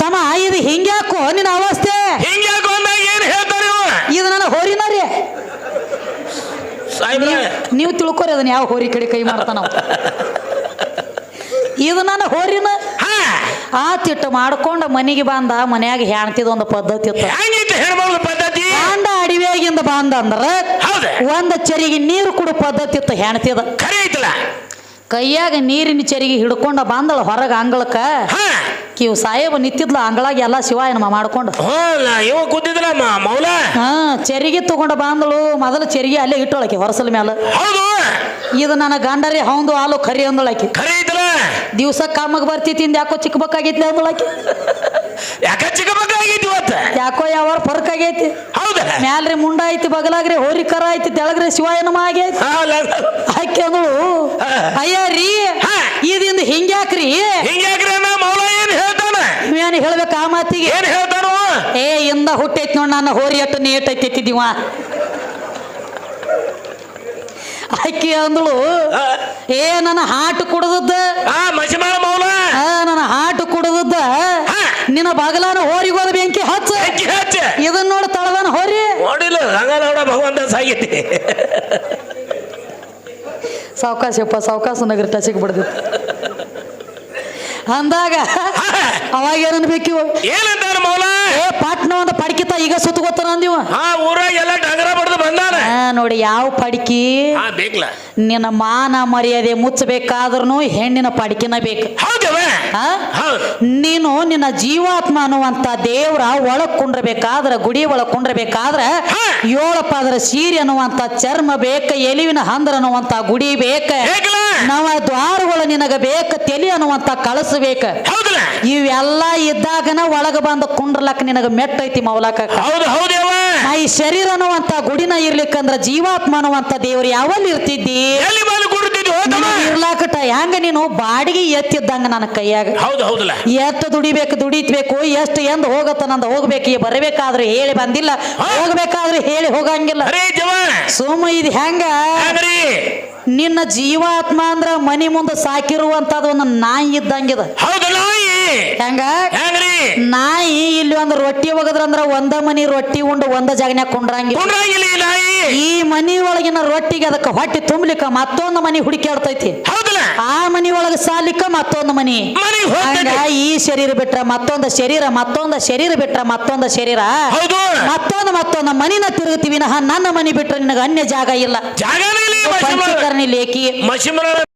ತಮ್ಮ ಇದು ಹಿಂಗ್ಯಾಕೋ ನಿನ್ನ ಅವಸ್ಥೆ? ಹಿಂಗ್ಯಾಕ ಅಂದಾಗ ಏನ್ ಹೇಳ್ತಾರೆ ಇವ? ಇದು ನನ್ನ ಹೋರಿನ ರೀ. ನೀವು ತಿಳ್ಕೊರಿ ಅದನ್ನ ಯಾವ ಹೋರಿ ಕಡೆ ಕೈ ಮಾಡ್ತಾನ ಅವ. ಇದು ನನ್ನ ಹೋರಿನ ಹಾ. ಆ ತಿಟ್ಟು ಮಾಡ್ಕೊಂಡ ಮನೆಗೆ ಬಂದ ಮನ್ಯಾಗ ಹೆಣ್ತಿದ ಒಂದು ಪದ್ಧತಿ ಇತ್ತು. ಹೆಂಗಿತ್ತು ಹೆಣ್ಮಗಳ ಪದ್ಧತಿ? ಗಂಡ ಅಡಿವೆಗಿಂದ ಬಂದ ಅಂದ್ರ ಹೌದ. ಒಂದ ಚರಿಗೆ ನೀರು ಕುಡು ಪದ್ಧತಿ ಇತ್ತು ಹೆಣ್ತಿದ. ಖರೆ ಐತಲ್ಲ? ಕೈಯಾಗ ನೀರಿನ ಚರಿಗೆ ಹಿಡ್ಕೊಂಡ ಬಂದಳ ಹೊರಗ ಅಂಗಳಕ್ಕ. ಹಾ. ಕಿವ್ ಸಾಹೇಬ್ ನಿಂತಿದ್ಲ ಅಂಗಳಾಗ ಎಲ್ಲ ಶಿವಾಯನಮ್ಮ ಮಾಡ್ಕೊಂಡು. ಇವ ಮೌಲ. ಹಾ ಚೆರಿಗೆ ತಗೊಂಡ ಬಂದಳು ಮೊದಲು ಚೆರಿಗೆ ಅಲ್ಲೇ ಇಟ್ಟೊಳಕಿ ಹೊರಸಲ ಮ್ಯಾಲ. ಹೌದು. ಇದು ನನ್ನ ಗಂಡರಿ ಹೌದು ಹಾಲು ಕರಿ ಅಂದಳಕಿ. ಖರೆ ದಿವಸ ಕಾಮಕ್ಕೆ ಬರ್ತಿತ್ತು ಬರ್ತಿತ್ತಿಂದ ಯಾಕೋ ಚಿಕ್ಕಬಕ್ಕಾಗೈತಿ ಅಂದಳಕಿ. ಯಾಕ ಚಿಕ್ಕಬೇಕಾಗೈತಿ ಇವತ್ತ? ಯಾಕೋ ಯಾವ ಫರ್ಕ್ ಆಗೈತಿ ಹೌದ? ಮ್ಯಾಲ್ರಿ ಮುಂಡ ಐತಿ ಬಗಲಾಗ್ರಿ ಹೋರಿ ಕರ ಐತಿ ತೆಳಗ್ರಿ ಶಿವಾಯನಮ್ಮ ಆಗೈತಿ. ಆಕೆ ಅಂದಳು ಅಯ್ಯ ರೀ. ಇದಿಂದ ಹಿಂಗ್ಯಾಕ್ರಿ? ಹಿಂಗ್ಯಾಕ್ರಿ ಅಣ್ಣ ಮೌಲ ಏನ್ ಹೇಳ್ತಾನ? ಏನ್ ಹೇಳ್ಬೇಕು ಆ ಮಾತಿಗೆ? ಏನ್ ಹೇಳ್ತಾನೋ? ಏ ಇಂದ ಹುಟ್ಟೈತ್ ನೋಡ್ ನನ್ನ ಹೋರಿ ಅಟ್ಟು ನೀಟ್ ಐತಿತ್ತಿದ್ದೀವ ಆಕೆ ಅಂದಳು ಏ ನನ್ನ ಹಾಟು ಕುಡದದ್ದ? ಮೌಲ ನನ್ನ ಹಾಟು ಕುಡದದ್ದ. ನಿನ್ನ ಬಗಲಾನ ಹೋರಿಗೋದ ಬೆಂಕಿ ಹಚ್ಚ. ಇದನ್ನ ನೋಡ ತಳದನ ಹೋರಿ. ನೋಡಿಲ್ಲ ಹಂಗ ನೋಡ ಭಗವಂತ ಸಾಗೈತಿ ಸಾವಕಾಶಪ್ಪ ಸಾವಕಾಶ ನಗರ ಟಚಿಗೆ ಬಿಡ್ದಿತ್ತು. ಅಂದಾಗ ಅವಾಗ ಏನನ್ಬೇಕು ಏನಂತಾರ ಮೌಲ? ಏ ಪಾಟ್ನ ಒಂದು ಪಡ್ಕಿತ ಈಗ ಸುತ್ತಗೋತಾನ ಅಂದಿವ. ಆ ಊರಾಗ ಎಲ್ಲ ಡಂಗರ ಬಡ್ದು ಬಂದಾನ. ಆ, ನೋಡಿ ಯಾವ ಪಡ್ಕಿ? ಹಾ ಬೇಕಲ್ಲ ನಿನ್ನ ಮಾನ ಮರ್ಯಾದೆ ಮುಚ್ಚಬೇಕಾದ್ರೂ ಹೆಣ್ಣಿನ ಪಡ್ಕಿನ ಬೇಕು. ಹೌದವ? ಆ? ಹೌದು. ನೀನು ನಿನ್ನ ಜೀವಾತ್ಮ ಅನ್ನುವಂತ ದೇವ್ರ ಒಳಗ್ ಕುಂಡ್ರಬೇಕಾದ್ರ ಗುಡಿ ಒಳಗ್ ಕುಂಡ್ರಬೇಕಾದ್ರ ಹಾ. ಅದ್ರ ಪಾದರ ಸೀರೆ ಅನ್ನುವಂತ ಚರ್ಮ ಬೇಕ ಎಲಿವಿನ ಹಂದ್ರ ಅನ್ನುವಂತ ಗುಡಿ ಬೇಕ. ಬೇಕಲ್ಲ ನವ ದ್ವಾರಗಳು ನಿನಗ ಬೇಕ ತಲಿ ಅನ್ನುವಂತ ಕಳಿಸ್ಬೇಕ ಇವೆಲ್ಲ ಇದ್ದಾಗನ ಒಳಗ ಬಂದ ಕುಂಡ್ರಲಕ್ಕ ನಿನಗ ಮೆಟ್ಟೈತಿ ಮೌಲಾಕ ಈ ಶರೀರ ಅನ್ನುವಂತ ಗುಡಿನ ಇರ್ಲಿಕ್ಕಂದ್ರ ಜೀವಾತ್ಮ ಅನ್ನುವಂತ ದೇವ್ರು ಯಾವಲ್ಲಿ ಇರ್ತಿದ್ದಿ ಎಲ್ಲಿ ಬಂದು ಕೊಡ್ತಿದ್ವಿ ಹೋದವ ನಿನಗ್ ಇರ್ಲಾಕಟ ಹೆಂಗ ನೀನು ಬಾಡಿಗೆ ಎತ್ತಿದ್ದಂಗ ನನ್ನ ಕೈಯಾಗ. ಹೌದು ಹೌದಲ್ಲ. ಎಷ್ಟು ದುಡಿಬೇಕು ದುಡಿತ್ಬೇಕು ಎಷ್ಟು ಎಂದ ಹೋಗತ್ತ ನಂದ ಹೋಗ್ಬೇಕು ಈ ಬರಬೇಕಾದ್ರೆ ಹೇಳಿ ಬಂದಿಲ್ಲ. ಹೋಗ್ಬೇಕಾದ್ರೆ ಹೇಳಿ ಹೋಗಂಗಿಲ್ಲ. ಅರೇ ಜವ ಸೋಮ ಇದು ಹೆಂಗ? ನಿನ್ನ ಜೀವಾತ್ಮ ಅಂದ್ರ ಮನಿ ಮುಂದೆ ಸಾಕಿರುವಂತದ ಒಂದು ನಾಯಿ ಇದ್ದಂಗಿದ. ಹೌದು ನಾಯಿ ಹೆಂಗ? ಹೆಂಗ್ರಿ? ನಾಯಿ ಇಲ್ಲಿ ಒಂದು ರೊಟ್ಟಿ ಒಗದ್ರಂದ್ರ ಒಂದ ಮನಿ ರೊಟ್ಟಿ ಉಂಡು ಒಂದ ಜಾಗನ್ಯಾಗ ಕುಂಡ್ರಂಗಿಲ್ಲ. ಕುಂಡ್ರಾಗಿಲ್ಲ ಈ ನಾಯಿ. ಈ ಮನಿ ಒಳಗಿನ ರೊಟ್ಟಿಗೆ ಅದಕ್ಕೆ ಹೊಟ್ಟಿ ತುಂಬಲಿಕ್ಕ ಮತ್ತೊಂದು ಮನಿ ಹುಡುಕಾಡ್ತೈತಿ ಹೌದಲ್ಲ? ಆ ಮನಿ ಒಳಗ ಸಾಲಿಕ್ಕ ಮತ್ತೊಂದು ಮನಿ. ಮನೆಗೆ ಹಂಗ ಈ ಶರೀರ ಬಿಟ್ರ ಮತ್ತೊಂದು ಶರೀರ ಮತ್ತೊಂದು ಶರೀರ ಬಿಟ್ರ ಮತ್ತೊಂದು ಶರೀರ. ಹೌದು. ಮತ್ತೊಂದು ಮತ್ತೊಂದು ಮನಿನ ತಿರುಗುತ್ತೀವಿ ನಹ ನನ್ನ ಮನಿ ಬಿಟ್ರೆ ನಿನಗ ಅನ್ಯ ಜಾಗ ಇಲ್ಲ. ಜಾಗನೇ ಇಲ್ಲ ಈ ಮಸಿಮರ ಪಂಚಕರ್ಣಿ ಲೇಖಿ. ಮಸಿಮರ